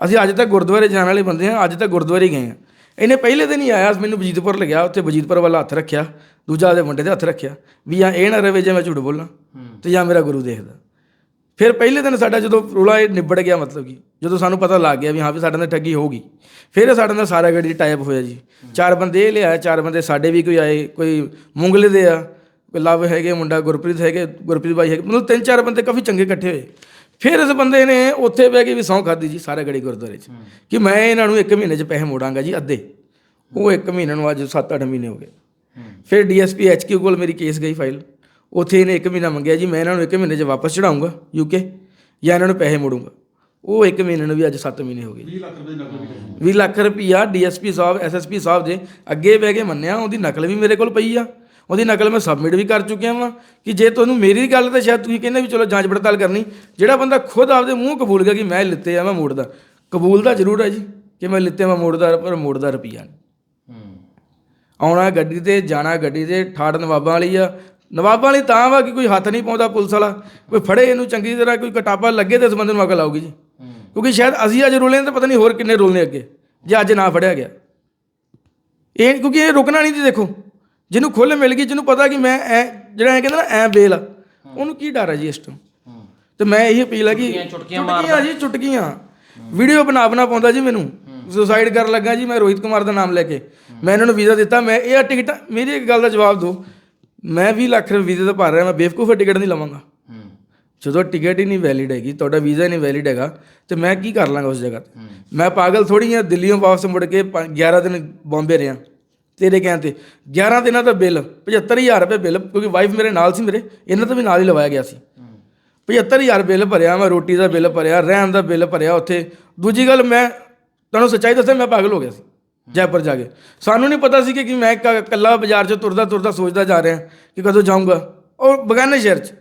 ਅਸੀਂ ਅੱਜ ਤੱਕ ਗੁਰਦੁਆਰੇ ਜਾਣ ਵਾਲੇ ਬੰਦੇ ਹਾਂ, ਅੱਜ ਤੱਕ ਗੁਰਦੁਆਰੇ ਗਏ ਹਾਂ। ਇਹਨੇ ਪਹਿਲੇ ਦਿਨ ਹੀ ਆਇਆ, ਮੈਨੂੰ ਬਜੀਤਪੁਰ ਲਗਿਆ ਉੱਥੇ ਬਜੀਤਪੁਰ ਵਾਲਾ ਹੱਥ ਰੱਖਿਆ, ਦੂਜਾ ਦੇ ਮੁੰਡੇ ਦੇ ਹੱਥ ਰੱਖਿਆ, ਵੀ ਜਾਂ ਇਹ ਨਾ ਰਵੇ ਜੇ ਮੈਂ ਝੂਠ ਬੋਲਾਂ ਤੇ ਜਾਂ ਮੇਰਾ ਗੁਰੂ ਦੇਖਦਾ। ਫਿਰ ਪਹਿਲੇ ਦਿਨ ਸਾਡਾ ਜਦੋਂ ਰੋਲਾ ਇਹ ਨਿਬੜ ਗਿਆ ਮਤਲਬ ਕਿ, ਜਦੋਂ ਸਾਨੂੰ ਪਤਾ ਲੱਗ ਗਿਆ ਵੀ ਹਾਂ ਵੀ ਸਾਡੇ ਨਾਲ ਠੱਗੀ ਹੋਊਗੀ ਫਿਰ ਸਾਡੇ ਨਾਲ ਸਾਰਾ ਗੱਡੀ ਟਾਈਪ ਹੋਇਆ ਜੀ। ਚਾਰ ਬੰਦੇ ਇਹ ਲਿਆਏ, ਚਾਰ ਬੰਦੇ ਸਾਡੇ ਵੀ ਕੋਈ ਆਏ, ਕੋਈ ਮੁੰਗਲੇ ਦੇ ਆ, ਕੋਈ ਲਵ ਹੈਗੇ, ਮੁੰਡਾ ਗੁਰਪ੍ਰੀਤ ਹੈਗੇ, ਗੁਰਪ੍ਰੀਤ ਬਾਈ ਹੈਗੇ, ਮਤਲਬ ਤਿੰਨ ਚਾਰ ਬੰਦੇ ਕਾਫੀ ਚੰਗੇ ਇਕੱਠੇ ਹੋਏ। ਫਿਰ ਇਸ ਬੰਦੇ ਨੇ ਉੱਥੇ ਬਹਿ ਕੇ ਵੀ ਸਹੁੰ ਖਾਦੀ ਜੀ ਸਾਰਾ ਗੜੀ ਗੁਰਦੁਆਰੇ 'ਚ। ਕਿ ਮੈਂ ਇਹਨਾਂ ਨੂੰ ਇੱਕ ਮਹੀਨੇ 'ਚ ਪੈਸੇ ਮੋੜਾਂਗਾ ਜੀ ਅੱਧੇ। ਉਹ ਇੱਕ ਮਹੀਨੇ ਨੂੰ ਅੱਜ 7-8 ਮਹੀਨੇ ਹੋ ਗਏ। ਫਿਰ ਡੀਐਸਪੀ ਐਚਕਿਊ ਕੋਲ ਮੇਰੀ ਕੇਸ ਗਈ ਫਾਈਲ। ਉੱਥੇ ਇਹਨੇ ਇੱਕ ਮਹੀਨਾ ਮੰਗਿਆ ਜੀ ਮੈਂ ਇਹਨਾਂ ਨੂੰ ਇੱਕ ਮਹੀਨੇ 'ਚ ਵਾਪਸ ਚੜਾਉਂਗਾ ਯੂਕੇ ਜਾਂ ਇਹਨਾਂ ਨੂੰ ਪੈਸੇ ਮੋੜੂੰਗਾ। ਉਹ ਇੱਕ ਮਹੀਨੇ ਨੂੰ ਵੀ ਅੱਜ 7 ਮਹੀਨੇ ਹੋ ਗਏ 20 ਲੱਖ ਰੁਪਏ 20 ਲੱਖ ਰੁਪਈਆ ਡੀਐਸਪੀ ਸਾਹਿਬ ਐਸਐਸਪੀ ਸਾਹਿਬ ਦੇ ਅੱਗੇ ਬਹਿ ਕੇ ਮੰਨਿਆ ਉਹਦੀ ਨਕਲ ਵੀ ਮੇਰੇ ਕੋਲ ਪਈ ਆ। ਉਹਦੀ ਨਕਲ ਮੈਂ ਸਬਮਿਟ ਵੀ ਕਰ ਚੁੱਕਿਆ ਵਾਂ ਕਿ ਜੇ ਤੁਹਾਨੂੰ ਮੇਰੀ ਗੱਲ ਤੇ ਸ਼ਾਇਦ ਤੁਸੀਂ ਕਹਿੰਦੇ ਵੀ ਚਲੋ ਜਾਂਚ ਪੜਤਾਲ ਕਰਨੀ ਜਿਹੜਾ ਬੰਦਾ ਖੁਦ ਆਪਦੇ ਮੂੰਹ ਕਬੂਲ ਗਿਆ ਕਿ ਮੈਂ ਲਿੱਤੇ ਆ ਮੈਂ ਮੋੜਦਾ ਕਬੂਲ ਤਾਂ ਜ਼ਰੂਰ ਹੈ ਜੀ ਕਿ ਮੈਂ ਲਿੱਤੇ ਮੈਂ ਮੋੜਦਾ ਪਰ ਮੋੜਦਾ ਰੁਪਈਆ ਨਹੀਂ। ਆਉਣਾ ਗੱਡੀ ਤੇ ਜਾਣਾ ਗੱਡੀ ਤੇ ਠਾੜ ਨਵਾਬਾਂ ਵਾਲੀ ਆ ਨਵਾਬਾਂ ਵਾਲੀ ਤਾਂ ਵਾ ਕਿ ਕੋਈ ਹੱਥ ਨਹੀਂ ਪਾਉਂਦਾ ਪੁਲਿਸ ਵਾਲਾ ਕੋਈ ਫੜੇ ਇਹਨੂੰ ਚੰਗੀ ਤਰ੍ਹਾਂ ਕੋਈ ਕਟਾਪਾ ਲੱਗੇ ਤੇ ਇਸ ਬੰਦੇ ਨੂੰ ਅਕਲ ਆਊਗੀ ਜੀ। ਕਿਉਂਕਿ ਸ਼ਾਇਦ ਅਸੀਂ ਅੱਜ ਰੁਲੇ ਤਾਂ ਪਤਾ ਨਹੀਂ ਹੋਰ ਕਿੰਨੇ ਰੁਲਨੇ ਅੱਗੇ ਜੇ ਅੱਜ ਨਾ ਫੜਿਆ ਗਿਆ। ਇਹ ਕਿਉਂਕਿ ਇਹ ਰੁਕਣਾ ਨਹੀਂ ਜੀ ਦੇਖੋ। ਜਿਹਨੂੰ ਖੁੱਲ੍ਹ ਮਿਲ ਗਈ ਜਿਹਨੂੰ ਪਤਾ ਕਿ ਮੈਂ ਐ ਜਿਹੜਾ ਐ ਕਹਿੰਦਾ ਨਾ ਐ ਬੇਲ ਆ ਉਹਨੂੰ ਕੀ ਡਰ ਹੈ ਜੀ ਇਸ ਤੋਂ? ਤੇ ਮੈਂ ਇਹੀ ਅਪੀਲ ਹੈ ਕਿ ਚੁਟਕੀਆਂ ਜੀ ਚੁਟਕੀਆਂ। ਵੀਡੀਓ ਬਣਾ ਬਣਾ ਪਾਉਂਦਾ ਜੀ ਮੈਨੂੰ। ਸੁਸਾਈਡ ਕਰਨ ਲੱਗਾ ਜੀ ਮੈਂ ਰੋਹਿਤ ਕੁਮਾਰ ਦਾ ਨਾਮ ਲੈ ਕੇ। ਮੈਂ ਇਹਨਾਂ ਨੂੰ ਵੀਜ਼ਾ ਦਿੱਤਾ। ਮੈਂ ਇਹ ਟਿਕਟ ਮੇਰੀ ਇੱਕ ਗੱਲ ਦਾ ਜਵਾਬ ਦਿਓ। ਮੈਂ 20 ਲੱਖ ਰੁਪਏ ਵੀਜ਼ੇ ਦਾ ਭਰ ਰਿਹਾ ਮੈਂ ਬੇਵਕੂਫ ਟਿਕਟ ਨਹੀਂ ਲਵਾਂਗਾ। ਜਦੋਂ ਟਿਕਟ ਹੀ ਨਹੀਂ ਵੈਲਿਡ ਹੈਗੀ ਤੁਹਾਡਾ ਵੀਜ਼ਾ ਨਹੀਂ ਵੈਲਿਡ ਹੈਗਾ ਤੇ ਮੈਂ ਕੀ ਕਰ ਲਾਂਗਾ ਉਸ ਜਗ੍ਹਾ ਤੇ? ਮੈਂ ਪਾਗਲ ਥੋੜੀ ਆ ਦਿੱਲੀੋਂ ਵਾਪਸ ਮੁੜ ਕੇ ਪੰਜ- 11 ਦਿਨ ਬੰਬੇ ਰਿਹਾ। ਤੇਰੇ ਕਹਿਣ ਤੇ। 11 ਦਿਨਾਂ ਦਾ ਬਿੱਲ 75000 ਰੁਪਏ ਬਿੱਲ, ਕਿਉਂਕਿ ਵਾਈਫ ਮੇਰੇ ਨਾਲ ਸੀ ਮੇਰੇ, ਇਹਨਾਂ ਤੋਂ ਵੀ ਨਾਲ ਹੀ ਲਵਾਇਆ ਗਿਆ ਸੀ। 75000 ਬਿੱਲ ਭਰਿਆ ਮੈਂ, ਰੋਟੀ ਦਾ ਬਿੱਲ ਭਰਿਆ, ਰਹਿਣ ਦਾ ਬਿੱਲ ਭਰਿਆ ਉੱਥੇ। ਦੂਜੀ ਗੱਲ ਮੈਂ, ਤੁਹਾਨੂੰ ਸੱਚਾਈ ਦੱਸਾਂ, ਮੈਂ ਪਾਗਲ ਹੋ ਗਿਆ ਸੀ, ਜੈਪੁਰ ਜਾ ਕੇ। ਸਾਨੂੰ ਨਹੀਂ ਪਤਾ ਸੀ ਕਿ ਮੈਂ ਕ- ਇਕੱਲਾ ਬਾਜ਼ਾਰ 'ਚ ਤੁਰਦਾ ਤੁਰਦਾ ਸੋਚਦਾ ਜਾ ਰਿਹਾ, ਕਿ ਕਦੋਂ ਜਾਊਂਗਾ। ਔਰ ਬਗਾਨੇ ਸ਼ਹਿਰ 'ਚ,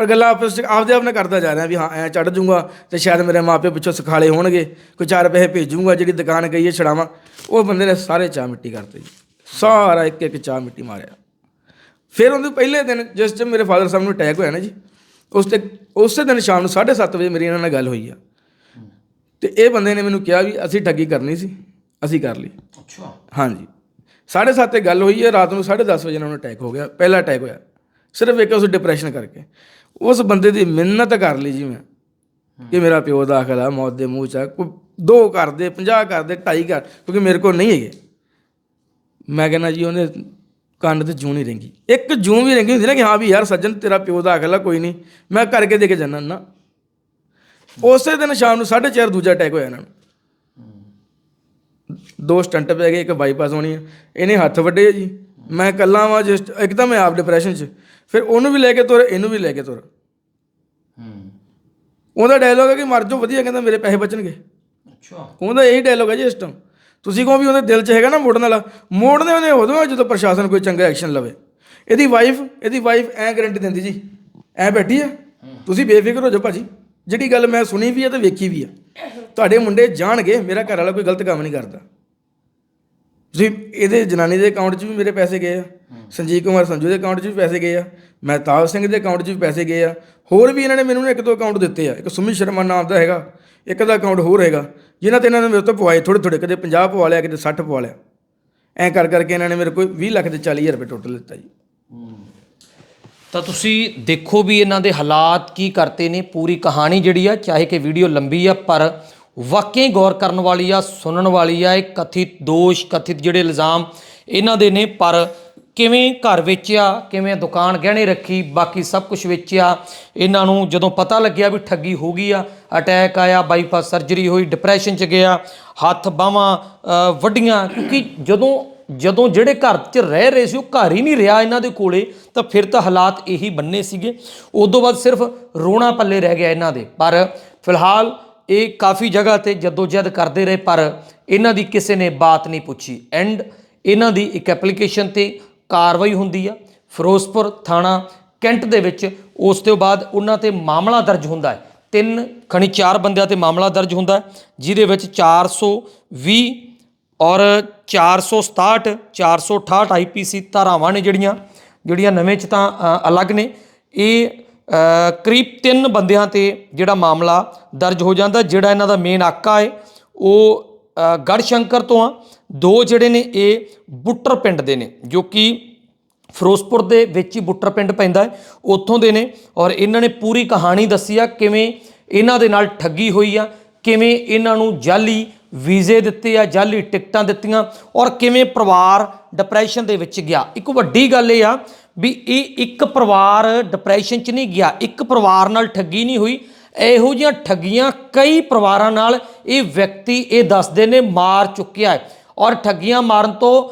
ਔਰ ਗੱਲਾਂ ਆਪਸ 'ਚ ਆਪਦੇ ਆਪ ਨਾਲ ਕਰਦਾ ਜਾ ਰਿਹਾ ਵੀ ਹਾਂ, ਐ ਚੜ ਜਾਊਂਗਾ ਤੇ ਸ਼ਾਇਦ ਮੇਰੇ ਮਾਪੇ ਪਿੱਛੋਂ ਸਖਾਲੇ ਹੋਣਗੇ, ਕੋਈ ਚਾਰ ਪੈਸੇ ਭੇਜੂੰਗਾ, ਜਿਹੜੀ ਦੁਕਾਨ ਗਈ ਹੈ ਛੜਾਵਾਂ ਉਹ ਬੰਦੇ ਨੇ ਸਾਰੇ ਚਾਹ ਮਿੱਟੀ ਕਰਤੇ। ਜੀ ਸਾਰਾ ਇੱਕ ਇੱਕ ਚਾਹ ਮਿੱਟੀ ਮਾਰਿਆ। ਫਿਰ ਉਹਦੇ ਪਹਿਲੇ ਦਿਨ ਜਿਸ ਟਾਈਮ ਮੇਰੇ ਫਾਦਰ ਸਾਹਿਬ ਨੂੰ ਅਟੈਕ ਹੋਇਆ ਨਾ ਜੀ ਉਸ ਤੇ ਉਸੇ ਦਿਨ ਸ਼ਾਮ ਨੂੰ 7:30 ਵਜੇ ਮੇਰੀ ਇਹਨਾਂ ਨਾਲ ਗੱਲ ਹੋਈ ਆ। ਤੇ ਇਹ ਬੰਦੇ ਨੇ ਮੈਨੂੰ ਕਿਹਾ ਵੀ ਅਸੀਂ ਠੱਗੀ ਕਰਨੀ ਸੀ ਅਸੀਂ ਕਰ ਲਈ। ਅੱਛਾ। ਹਾਂਜੀ। 7:30 ਤੇ ਗੱਲ ਹੋਈ ਹੈ ਰਾਤ ਨੂੰ 10:30 ਵਜੇ ਇਹਨਾਂ ਨੂੰ ਅਟੈਕ ਹੋ ਗਿਆ ਪਹਿਲਾ ਅਟੈਕ ਹੋਇਆ। ਸਿਰਫ ਇੱਕ ਉਸ ਡਿਪਰੈਸ਼ਨ ਕਰਕੇ। ਉਸ ਬੰਦੇ ਦੀ ਮਿਹਨਤ ਕਰ ਲਈ ਜੀ ਮੈਂ। ਕਿ ਮੇਰਾ ਪਿਓ ਦਾਖਲ ਆ ਮੌਤ ਦੇ ਮੂੰਹ ਚ ਆ। ਕੋਈ ਦੋ ਘਰ ਦੇ 50 ਘਰ ਦੇ ਢਾਈ ਘਰ ਕਿਉਂਕਿ ਮੇਰੇ ਕੋਲ ਨਹੀਂ ਹੈਗੇ। ਮੈਂ ਕਹਿੰਦਾ ਜੀ ਉਹਨੇ ਕੰਨ ਤੇ ਜੂੰ ਨਹੀਂ ਰਹਿੰਗੀ ਇੱਕ ਜੂੰ ਵੀ ਰਹਿੰਗੀ ਹੁੰਦੀ ਨਾ ਕਿ ਹਾਂ ਵੀ ਯਾਰ ਸੱਜਣ ਤੇਰਾ ਪਿਓ ਦਾਖਲ ਆ ਕੋਈ ਨਹੀਂ। ਮੈਂ ਕਰਕੇ ਦੇ ਕੇ ਜਾਣਾ ਨਾ। ਉਸੇ ਦਿਨ ਸ਼ਾਮ ਨੂੰ 4:30 ਦੂਜਾ ਅਟੈਕ ਹੋਇਆ ਇਹਨਾਂ ਨੂੰ। ਦੋ ਸਟੰਟ ਪੈ ਗਏ ਇੱਕ ਬਾਈਪਾਸ ਹੋਣੀ ਹੈ ਇਹਨੇ ਹੱਥ ਵੱਡੇ ਜੀ। ਮੈਂ ਕੱਲਾ ਵਾਂ ਜਸਟ ਇੱਕ ਤਾਂ ਮੈਂ ਆਪ ਡਿਪਰੈਸ਼ਨ 'ਚ। ਫਿਰ ਉਹਨੂੰ ਵੀ ਲੈ ਕੇ ਤੁਰ ਇਹਨੂੰ ਵੀ ਲੈ ਕੇ ਤੁਰ। ਉਹਦਾ ਡਾਇਲੋਗ ਹੈ ਕਿ ਮਰ ਜਾਓ ਵਧੀਆ ਕਹਿੰਦਾ ਮੇਰੇ ਪੈਸੇ ਬਚਣਗੇ। ਅੱਛਾ। ਉਹਦਾ ਇਹੀ ਡਾਇਲੋਗ ਹੈ ਜੀ ਇਸ ਟਾਈਮ ਤੁਸੀਂ ਕਹੋ ਵੀ ਉਹਦੇ ਦਿਲ 'ਚ ਹੈਗਾ ਨਾ ਮੋੜਨ ਵਾਲਾ, ਮੋੜਨੇ ਉਹਨੇ ਉਦੋਂ ਜਦੋਂ ਪ੍ਰਸ਼ਾਸਨ ਕੋਈ ਚੰਗਾ ਐਕਸ਼ਨ ਲਵੇ। ਇਹਦੀ ਵਾਈਫ ਇਹਦੀ ਵਾਈਫ ਐ ਗਰੰਟੀ ਦਿੰਦੀ ਜੀ, ਐ ਬੈਠੀ ਆ। ਤੁਸੀਂ ਬੇਫਿਕਰ ਹੋ ਜਾਓ ਭਾਜੀ। ਜਿਹੜੀ ਗੱਲ ਮੈਂ ਸੁਣੀ ਵੀ ਆ ਤੇ ਵੇਖੀ ਵੀ ਆ। ਤੁਹਾਡੇ ਮੁੰਡੇ ਜਾਣਗੇ, ਮੇਰਾ ਘਰ ਵਾਲਾ ਕੋਈ ਗਲਤ ਕੰਮ ਨਹੀਂ ਕਰਦਾ। ਤੁਸੀਂ ਇਹਦੇ ਜਨਾਨੀ ਦੇ ਅਕਾਊਂਟ 'ਚ ਵੀ ਮੇਰੇ ਪੈਸੇ ਗਏ ਆ। ਸੰਜੀਵ ਕੁਮਾਰ ਸੰਜੂ ਦੇ ਅਕਾਊਂਟ 'ਚ ਵੀ ਪੈਸੇ ਗਏ ਆ। ਮਹਿਤਾਬ ਸਿੰਘ ਦੇ ਅਕਾਊਂਟ 'ਚ ਵੀ ਪੈਸੇ ਗਏ ਆ। ਹੋਰ ਵੀ ਇਹਨਾਂ ਨੇ ਮੈਨੂੰ ਨਾ ਇੱਕ ਦੋ ਅਕਾਊਂਟ ਦਿੱਤੇ ਆ। ਇੱਕ ਸੁਮਿਤ ਸ਼ਰਮਾ ਨਾਮ ਦਾ ਹੈਗਾ। ਇੱਕ ਦਾ ਅਕਾਊਂਟ ਹੋਰ ਹੈਗਾ। ਜਿਨ੍ਹਾਂ ਤੇ ਇਹਨਾਂ ਨੇ ਮੇਰੇ ਤੋਂ ਪਵਾਏ ਥੋੜੇ ਥੋੜੇ ਕਦੇ 50 ਪਵਾ ਲਿਆ, ਕਦੇ 60 ਪਵਾ ਲਿਆ। ਐਂ ਕਰ ਕਰਕੇ ਇਹਨਾਂ ਨੇ ਮੇਰੇ ਕੋਲ 20 ਲੱਖ ਤੇ 40000 ਰੁਪਏ ਟੋਟਲ ਦਿੱਤਾ ਜੀ। ਤਾਂ ਤੁਸੀਂ ਦੇਖੋ ਵੀ ਇਹਨਾਂ ਦੇ ਹਾਲਾਤ ਕੀ ਕਰਤੇ ਨੇ, ਪੂਰੀ ਕਹਾਣੀ ਜਿਹੜੀ ਆ, ਚਾਹੇ ਕਿ ਵੀਡੀਓ ਲੰਬੀ ਆ, ਪਰ ਵਾਕਈ ਗੌਰ ਕਰਨ ਵਾਲੀ ਆ, ਸੁਣਨ ਵਾਲੀ ਆ, ਇਹ ਕਥਿਤ ਦੋਸ਼, ਕਥਿਤ ਜਿਹੜੇ ਇਲਜ਼ਾਮ ਇਹਨਾਂ ਦੇ ਨੇ, ਪਰ ਕਿਵੇਂ ਘਰ ਵੇਚਿਆ, ਕਿਵੇਂ ਦੁਕਾਨ ਗਹਿਣੇ ਰੱਖੀ, ਬਾਕੀ ਸਭ ਕੁਝ ਵੇਚਿਆ। ਇਹਨਾਂ ਨੂੰ ਜਦੋਂ ਪਤਾ ਲੱਗਿਆ ਵੀ ਠੱਗੀ ਹੋ ਗਈ ਆ, ਅਟੈਕ ਆਇਆ, ਬਾਈਪਾਸ ਸਰਜਰੀ ਹੋਈ, ਡਿਪਰੈਸ਼ਨ ਚ ਗਿਆ, ਹੱਥ ਬਾਹਾਂ ਵੱਡੀਆਂ ਕਿਉਂਕਿ ਜਦੋਂ ਜਦੋਂ ਜਿਹੜੇ ਘਰ 'ਚ ਰਹਿ ਰਹੇ ਸੀ, ਉਹ ਘਰ ਹੀ ਨਹੀਂ ਰਿਹਾ ਇਹਨਾਂ ਦੇ ਕੋਲੇ, ਤਾਂ ਫਿਰ ਤਾਂ ਹਾਲਾਤ ਇਹੀ ਬੰਨੇ ਸੀਗੇ। ਉਦੋਂ ਬਾਅਦ ਸਿਰਫ ਰੋਣਾ ਪੱਲੇ ਰਹਿ ਗਿਆ ਇਹਨਾਂ ਦੇ। ਪਰ ਫਿਲਹਾਲ ਇਹ ਕਾਫੀ ਜਗ੍ਹਾ ਤੇ ਜਦੋਜਹਿਦ ਕਰਦੇ ਰਹੇ, ਪਰ ਇਹਨਾਂ ਦੀ ਕਿਸੇ ਨੇ ਬਾਤ ਨਹੀਂ ਪੁੱਛੀ। ਐਂਡ ਇਹਨਾਂ ਦੀ ਇੱਕ ਐਪਲੀਕੇਸ਼ਨ ਤੇ ਕਾਰਵਾਈ ਹੁੰਦੀ ਆ। ਫਿਰੋਜ਼ਪੁਰ ਥਾਣਾ ਕੈਂਟ ਦੇ ਵਿੱਚ ਉਸ ਤੋਂ ਬਾਅਦ ਉਹਨਾਂ ਤੇ ਮਾਮਲਾ ਦਰਜ ਹੁੰਦਾ ਹੈ। ਤਿੰਨ ਖਣੀ ਚਾਰ ਬੰਦਿਆਂ ਤੇ ਮਾਮਲਾ ਦਰਜ ਹੁੰਦਾ ਜਿਹਦੇ ਵਿੱਚ 420 ਔਰ 467 468 ਆਈਪੀਸੀ ਧਾਰਾਵਾਂ ਨੇ ਜਿਹੜੀਆਂ ਜਿਹੜੀਆਂ ਨਵੇਂ ਚ ਤਾਂ ਅਲੱਗ ਨੇ। ਇਹ ਕਰੀਬ ਤਿੰਨ ਬੰਦਿਆਂ ਤੇ ਜਿਹੜਾ ਮਾਮਲਾ ਦਰਜ ਹੋ ਜਾਂਦਾ ਜਿਹੜਾ ਇਹਨਾਂ ਦਾ ਮੇਨ ਆਕਾ ਹੈ ਉਹ ਅ, ਗੜਸ਼ੰਕਰ ਤੋਂ ਆ। ਦੋ ਜਿਹੜੇ ਨੇ ਇਹ ਬੁੱਟਰ ਪਿੰਡ ਦੇ ਨੇ, ਜੋ ਕਿ ਫਿਰੋਜ਼ਪੁਰ ਦੇ ਵਿੱਚ ਹੀ ਬੁੱਟਰ ਪਿੰਡ ਪੈਂਦਾ ਹੈ, ਉੱਥੋਂ ਦੇ ਨੇ ਔਰ ਇਹਨਾਂ ਨੇ ਪੂਰੀ ਕਹਾਣੀ ਦੱਸੀ ਆ, ਕਿਵੇਂ ਇਹਨਾਂ ਦੇ ਨਾਲ ਠੱਗੀ ਹੋਈ ਆ, ਕਿਵੇਂ ਇਹਨਾਂ ਨੂੰ ਜਾਲੀ ਵੀਜ਼ੇ ਦਿੱਤੇ ਆ ਜਾਲੀ ਟਿਕਟਾਂ ਦਿੱਤੀਆਂ ਔਰ ਕਿਵੇਂ ਪਰਿਵਾਰ ਡਿਪਰੈਸ਼ਨ ਦੇ ਵਿੱਚ ਗਿਆ। ਇੱਕ ਵੱਡੀ ਗੱਲ ਇਹ ਆ ਵੀ ਇਹ ਇੱਕ ਪਰਿਵਾਰ ਡਿਪਰੈਸ਼ਨ 'ਚ ਨਹੀਂ ਗਿਆ, ਇੱਕ ਪਰਿਵਾਰ ਨਾਲ ਠੱਗੀ ਨਹੀਂ ਹੋਈ, ਇਹੋ ਜਿਹੀਆਂ ਠੱਗੀਆਂ ਕਈ ਪਰਿਵਾਰਾਂ ਨਾਲ ਇਹ ਵਿਅਕਤੀ ਇਹ ਦੱਸਦੇ ਨੇ ਮਾਰ ਚੁੱਕਿਆ ਹੈ। ਔਰ ਠੱਗੀਆਂ ਮਾਰਨ ਤੋਂ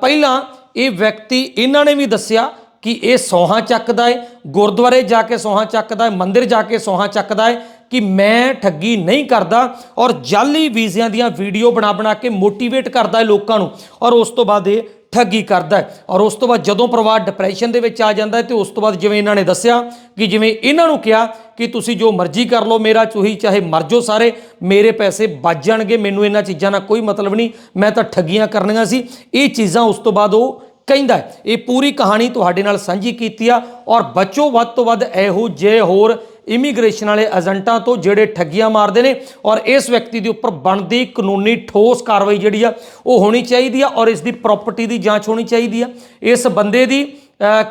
ਪਹਿਲਾਂ ਇਹ ਵਿਅਕਤੀ ਇਹਨਾਂ ਨੇ ਵੀ ਦੱਸਿਆ ਕਿ ਇਹ ਸੋਹਾਂ ਚੱਕਦਾ ਹੈ ਗੁਰਦੁਆਰੇ ਜਾ ਕੇ ਸੋਹਾਂ ਚੱਕਦਾ ਹੈ ਮੰਦਿਰ ਜਾ ਕੇ ਸੋਹਾਂ ਚੱਕਦਾ ਹੈ ਕਿ ਮੈਂ ਠੱਗੀ ਨਹੀਂ ਕਰਦਾ ਔਰ ਜਾਲੀ ਵੀਜ਼ਿਆਂ ਦੀਆਂ ਵੀਡੀਓ ਬਣਾ ਬਣਾ ਕੇ ਮੋਟੀਵੇਟ ਕਰਦਾ ਹੈ ਲੋਕਾਂ ਨੂੰ। ਔਰ ਉਸ ਤੋਂ ਬਾਅਦ ਇਹ ਠੱਗੀ ਕਰਦਾ ਹੈ? ਔਰ ਉਸ ਤੋਂ ਬਾਅਦ ਜਦੋਂ ਪਰਿਵਾਰ ਡਿਪਰੈਸ਼ਨ ਦੇ ਵਿੱਚ ਆ ਜਾਂਦਾ ਹੈ ਤੇ ਉਸ ਤੋਂ ਬਾਅਦ ਜਿਵੇਂ ਇਹਨਾਂ ਨੇ ਦੱਸਿਆ ਕਿ ਜਿਵੇਂ ਇਹਨਾਂ ਨੂੰ ਕਿਹਾ ਕਿ ਤੁਸੀਂ ਜੋ ਮਰਜ਼ੀ ਕਰ ਲਓ, ਮੇਰਾ ਚੂਹੀ ਚਾਹੇ ਮਰ ਜਾਓ ਸਾਰੇ, ਮੇਰੇ ਪੈਸੇ ਬਚ ਜਾਣਗੇ, ਮੈਨੂੰ ਇਹਨਾਂ ਚੀਜ਼ਾਂ ਨਾਲ ਕੋਈ ਮਤਲਬ ਨਹੀਂ, ਮੈਂ ਤਾਂ ਠੱਗੀਆਂ ਕਰਨੀਆਂ ਸੀ। ਇਹ ਚੀਜ਼ਾਂ ਉਸ ਤੋਂ ਬਾਅਦ ਉਹ ਕਹਿੰਦਾ ਹੈ। ਇਹ ਪੂਰੀ ਕਹਾਣੀ ਤੁਹਾਡੇ ਨਾਲ ਸਾਂਝੀ ਕੀਤੀ ਆ ਔਰ ਬੱਚੋ ਵੱਧ ਤੋਂ ਵੱਧ ਇਹੋ ਜੇ ਹੋਰ ਇਮੀਗ੍ਰੇਸ਼ਨ ਵਾਲੇ ਏਜੰਟਾਂ ਤੋਂ ਜਿਹੜੇ ਠੱਗੀਆਂ ਮਾਰਦੇ ਨੇ ਔਰ ਇਸ ਵਿਅਕਤੀ ਦੇ ਉੱਪਰ ਬਣਦੀ ਕਾਨੂੰਨੀ ਠੋਸ ਕਾਰਵਾਈ ਜਿਹੜੀ ਆ, ਉਹ ਹੋਣੀ ਚਾਹੀਦੀ ਆ ਔਰ ਇਸ ਦੀ ਪ੍ਰਾਪਰਟੀ ਦੀ ਜਾਂਚ ਹੋਣੀ ਚਾਹੀਦੀ ਆ ਇਸ ਬੰਦੇ ਦੀ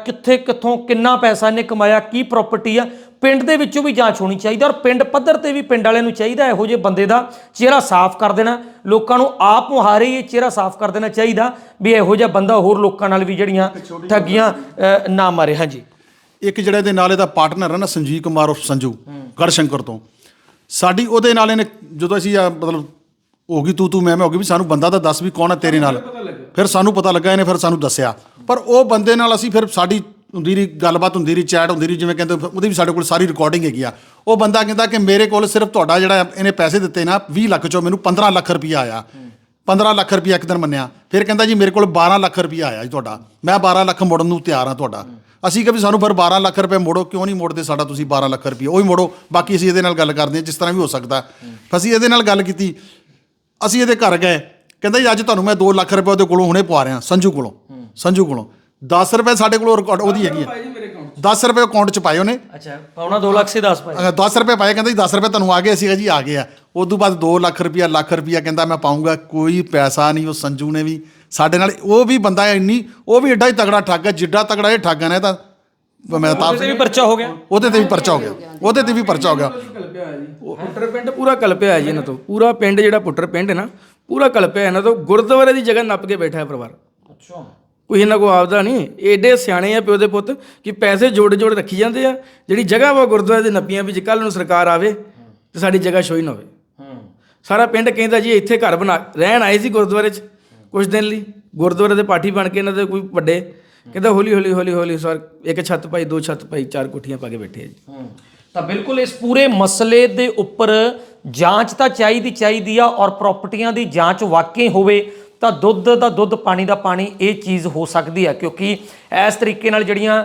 ਕਿੱਥੇ ਕਿੱਥੋਂ ਕਿੰਨਾ ਪੈਸਾ ਨੇ ਕਮਾਇਆ, ਕੀ ਪ੍ਰਾਪਰਟੀ ਆ ਪਿੰਡ ਦੇ ਵਿੱਚੋਂ ਵੀ ਜਾਂਚ ਹੋਣੀ ਚਾਹੀਦੀ ਔਰ ਪਿੰਡ ਪੱਧਰ ਤੇ ਵੀ ਪਿੰਡ ਵਾਲਿਆਂ ਨੂੰ ਚਾਹੀਦਾ ਇਹੋ ਜਿਹੇ ਬੰਦੇ ਦਾ ਚਿਹਰਾ ਸਾਫ਼ ਕਰ ਦੇਣਾ ਲੋਕਾਂ ਨੂੰ ਆਪ ਮੁਹਾਰੇ ਇਹ ਚਿਹਰਾ ਸਾਫ਼ ਕਰ ਦੇਣਾ ਚਾਹੀਦਾ ਵੀ ਇਹੋ ਜਿਹਾ ਬੰਦਾ ਹੋਰ ਲੋਕਾਂ ਨਾਲ ਵੀ ਜਿਹੜੀਆਂ ਠੱਗੀਆਂ ਨਾ ਮਾਰੇ ਹਾਂਜੀ। ਇੱਕ ਜਿਹੜਾ ਇਹਦੇ ਨਾਲ ਇਹਦਾ ਪਾਰਟਨਰ ਹੈ ਨਾ ਸੰਜੀਵ ਕੁਮਾਰ ਉਰਫ ਸੰਜੂ ਗੜਸ਼ੰਕਰ ਤੋਂ। ਸਾਡੀ ਉਹਦੇ ਨਾਲ ਇਹਨੇ ਜਦੋਂ ਅਸੀਂ ਮਤਲਬ ਹੋ ਗਈ ਤੂੰ ਤੂੰ ਮੈਂ ਮੈਂ ਹੋ ਗਈ ਵੀ ਸਾਨੂੰ ਬੰਦਾ ਤਾਂ ਦੱਸ ਵੀ ਕੌਣ ਹੈ ਤੇਰੇ ਨਾਲ। ਫਿਰ ਸਾਨੂੰ ਪਤਾ ਲੱਗਾ ਇਹਨੇ ਫਿਰ ਸਾਨੂੰ ਦੱਸਿਆ। ਪਰ ਉਹ ਬੰਦੇ ਨਾਲ ਅਸੀਂ ਫਿਰ ਸਾਡੀ ਹੁੰਦੀ ਰਹੀ, ਗੱਲਬਾਤ ਹੁੰਦੀ ਰਹੀ ਚੈਟ ਹੁੰਦੀ ਰਹੀ, ਜਿਵੇਂ ਕਹਿੰਦੇ ਉਹਦੀ ਵੀ ਸਾਡੇ ਕੋਲ ਸਾਰੀ ਰਿਕਾਰਡਿੰਗ ਹੈਗੀ ਆ। ਉਹ ਬੰਦਾ ਕਹਿੰਦਾ ਕਿ ਮੇਰੇ ਕੋਲ ਸਿਰਫ ਤੁਹਾਡਾ ਜਿਹੜਾ ਇਹਨੇ ਪੈਸੇ ਦਿੱਤੇ ਨਾ 20 ਲੱਖ ਚੋਂ ਮੈਨੂੰ 15 ਲੱਖ ਰੁਪਈਆ ਆਇਆ। 15 ਲੱਖ ਰੁਪਇਆ ਇੱਕ ਦਿਨ ਮੰਨਿਆ। ਫਿਰ ਕਹਿੰਦਾ ਜੀ, ਮੇਰੇ ਕੋਲ 12 ਲੱਖ ਰੁਪਇਆ ਆਇਆ ਜੀ ਤੁਹਾਡਾ। ਮੈਂ 12 ਲੱਖ ਮੋੜਨ ਨੂੰ ਤਿਆਰ ਹਾਂ ਤੁਹਾਡਾ। ਅਸੀਂ ਕਿ ਵੀ ਸਾਨੂੰ ਫਿਰ 12 ਲੱਖ ਰੁਪਏ ਮੋੜੋ, ਕਿਉਂ ਨਹੀਂ ਮੋੜਦੇ ਸਾਡਾ ਤੁਸੀਂ 12 ਲੱਖ ਰੁਪਏ ਉਹ ਹੀ ਮੋੜੋ, ਬਾਕੀ ਅਸੀਂ ਇਹਦੇ ਨਾਲ ਗੱਲ ਕਰਦੇ ਹਾਂ, ਜਿਸ ਤਰ੍ਹਾਂ ਵੀ ਹੋ ਸਕਦਾ। ਫਿਰ ਅਸੀਂ ਇਹਦੇ ਨਾਲ ਗੱਲ ਕੀਤੀ। ਅਸੀਂ ਇਹਦੇ ਘਰ ਗਏ। ਕਹਿੰਦਾ ਜੀ, ਅੱਜ ਤੁਹਾਨੂੰ ਮੈਂ 2 ਲੱਖ ਰੁਪਏ ਉਹਦੇ ਕੋਲੋਂ ਹੁਣੇ ਪਵਾ ਰਿਹਾ, ਸੰਜੂ ਕੋਲੋਂ। ਸੰਜੂ ਕੋਲੋਂ। 10 ਰੁਪਏ ਸਾਡੇ ਕੋਲੋਂ ਰਿਕਾਰਡ ਉਹਦੀ ਹੈਗੀ ਹੈ 10 ਰੁਪਏ ਅਕਾਊਂਟ 'ਚ ਪਾਏ ਉਹਨੇ। ਅੱਛਾ ਪੌਣਾ 2 ਲੱਖ ਸੇ 10 ਪਾਏ। ਅਗਰ 10 ਰੁਪਏ ਪਾਏ ਕਹਿੰਦਾ ਜੀ 10 ਰੁਪਏ ਤੁਹਾਨੂੰ ਆ ਗਏ ਸੀਗਾ ਜੀ ਆ ਗਏ ਆ। ਉਸ ਤੋਂ ਬਾਅਦ 2 ਲੱਖ ਰੁਪਿਆ ਲੱਖ ਰੁਪਿਆ ਕਹਿੰਦਾ ਮੈਂ ਪਾਉਂਗਾ ਕੋਈ ਪੈਸਾ ਨਹੀਂ ਉਹ ਸੰਜੂ ਨੇ ਵੀ। ਸਾਡੇ ਨਾਲ ਉਹ ਵੀ ਬੰਦਾ ਇੰਨੀ ਉਹ ਵੀ ਐਡਾ ਹੀ ਤਗੜਾ ਠੱਗ ਹੈ ਜਿੱਡਾ ਤਗੜਾ ਇਹ ਠੱਗ ਨੇ ਤਾਂ। ਮੈਂ ਤਾਂ ਤੇ ਵੀ ਪਰਚਾ ਹੋ ਗਿਆ। ਉਹਦੇ ਤੇ ਵੀ ਪਰਚਾ ਹੋ ਗਿਆ। ਉਹਦੇ ਤੇ ਵੀ ਪਰਚਾ ਹੋ ਗਿਆ। ਪੁੱਟਰ ਪਿੰਡ ਪੂਰਾ ਕਲਪਿਆ ਹੈ ਜੀ ਇਹਨਾਂ ਤੋਂ। ਪੂਰਾ ਪਿੰਡ ਜਿਹੜਾ ਪੁੱਟਰ ਪਿੰਡ ਹੈ ਨਾ ਪੂਰਾ ਕਲਪਿਆ ਇਹਨਾਂ ਤੋਂ। ਗੁਰਦੁਆਰੇ ਦੀ ਜਗ੍ਹਾ ਨੱਪ ਕੇ ਬੈਠਾ ਹੈ ਪਰਿਵਾਰ। ਅੱਛਾ। ਕੋਈ ਇਹਨਾਂ ਕੋ ਆਪਦਾ ਨਹੀਂ। ਏਡੇ ਸਿਆਣੇ ਆ ਪਿਓ ਦੇ ਪੁੱਤ ਕਿ ਪੈਸੇ ਜੋੜ ਜੋੜ ਰੱਖੀ ਜਾਂਦੇ ਆ। ਜਿਹੜੀ ਜਗ੍ਹਾ ਵਾ ਗੁਰਦੁਆਰੇ ਦੇ ਨੱਪੀਆਂ ਵਿੱਚ ਕੱਲ ਨੂੰ ਸਰਕਾਰ ਆਵੇ ਤੇ ਸਾਡੀ ਜਗ੍ਹਾ ਸ਼ੋਈ ਨਾ ਹੋਵੇ। ਹੂੰ। ਸਾਰਾ ਪਿੰਡ ਕਹਿੰਦਾ ਜੀ ਇੱਥੇ ਘਰ ਬਣਾ ਰਹਿਣ ਆਏ ਸੀ ਗੁਰਦੁਆਰੇ 'ਚ ਕੁਝ ਦਿਨ ਲਈ। ਗੁਰਦੁਆਰੇ ਦੇ ਪਾਠੀ ਬਣ ਕੇ ਇਹਨਾਂ ਦੇ ਕੋਈ ਵੱਡੇ ਕਹਿੰਦਾ ਹੌਲੀ ਹੌਲੀ ਹੌਲੀ ਹੌਲੀ ਸਰ ਇੱਕ ਛੱਤ ਪਾਈ ਦੋ ਛੱਤ ਪਾਈ ਚਾਰ ਕੋਠੀਆਂ ਪਾ ਕੇ ਬੈਠੇ ਆ ਜੀ। ਹੂੰ। ਤਾਂ ਬਿਲਕੁਲ ਇਸ ਪੂਰੇ ਮਸਲੇ ਦੇ ਉੱਪਰ ਜਾਂਚ ਤਾਂ ਚਾਹੀਦੀ ਚਾਹੀਦੀ ਆ ਔਰ ਪ੍ਰਾਪਰਟੀਆਂ ਦੀ ਜਾਂਚ ਵਾਕਈ ਹੋਵੇ ਤਾਂ ਦੁੱਧ ਦਾ ਦੁੱਧ, ਪਾਣੀ ਦਾ ਪਾਣੀ ਇਹ ਚੀਜ਼ ਹੋ ਸਕਦੀ ਹੈ ਕਿਉਂਕਿ ਇਸ ਤਰੀਕੇ ਨਾਲ ਜਿਹੜੀਆਂ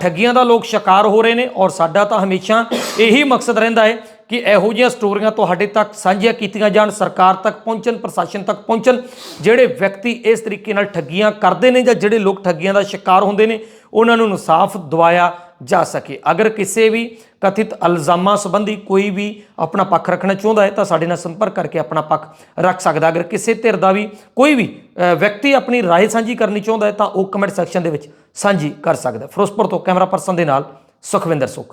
ਠੱਗੀਆਂ ਦਾ ਲੋਕ ਸ਼ਿਕਾਰ ਹੋ ਰਹੇ ਨੇ ਔਰ ਸਾਡਾ ਤਾਂ ਹਮੇਸ਼ਾ ਇਹੀ ਮਕਸਦ ਰਹਿੰਦਾ ਹੈ ਕਿ ਇਹੋ ਜਿਹੀਆਂ ਸਟੋਰੀਆਂ ਤੁਹਾਡੇ ਤੱਕ ਸਾਂਝੀਆਂ ਕੀਤੀਆਂ ਜਾਣ, ਸਰਕਾਰ ਤੱਕ ਪਹੁੰਚਣ, ਪ੍ਰਸ਼ਾਸਨ ਤੱਕ ਪਹੁੰਚਣ, ਜਿਹੜੇ ਵਿਅਕਤੀ ਇਸ ਤਰੀਕੇ ਨਾਲ ਠੱਗੀਆਂ ਕਰਦੇ ਨੇ ਜਾਂ ਜਿਹੜੇ ਲੋਕ ਠੱਗੀਆਂ ਦਾ ਸ਼ਿਕਾਰ ਹੁੰਦੇ ਨੇ, ਉਹਨਾਂ ਨੂੰ ਇਨਸਾਫ ਦਵਾਇਆ ਜਾ ਸਕੇ ਅਗਰ ਕਿਸੇ ਵੀ ਕਥਿਤ ਇਲਜ਼ਾਮਾਂ ਸੰਬੰਧੀ ਕੋਈ ਵੀ ਆਪਣਾ ਪੱਖ ਰੱਖਣਾ ਚਾਹੁੰਦਾ ਹੈ ਤਾਂ ਸਾਡੇ ਨਾਲ ਸੰਪਰਕ ਕਰਕੇ ਆਪਣਾ ਪੱਖ ਰੱਖ ਸਕਦਾ ਅਗਰ ਕਿਸੇ ਧਿਰ ਦਾ ਵੀ ਕੋਈ ਵੀ ਅ, ਵਿਅਕਤੀ ਆਪਣੀ رائے ਸਾਂਝੀ ਕਰਨੀ ਚਾਹੁੰਦਾ ਹੈ ਤਾਂ ਉਹ ਕਮੈਂਟ ਸੈਕਸ਼ਨ ਦੇ ਵਿੱਚ ਸਾਂਝੀ ਕਰ ਸਕਦਾ ਹੈ। ਫਿਰੋਜ਼ਪੁਰ ਤੋਂ ਕੈਮਰਾ ਪਰਸਨ ਦੇ ਨਾਲ ਸੁਖਵਿੰਦਰ ਸੁਖ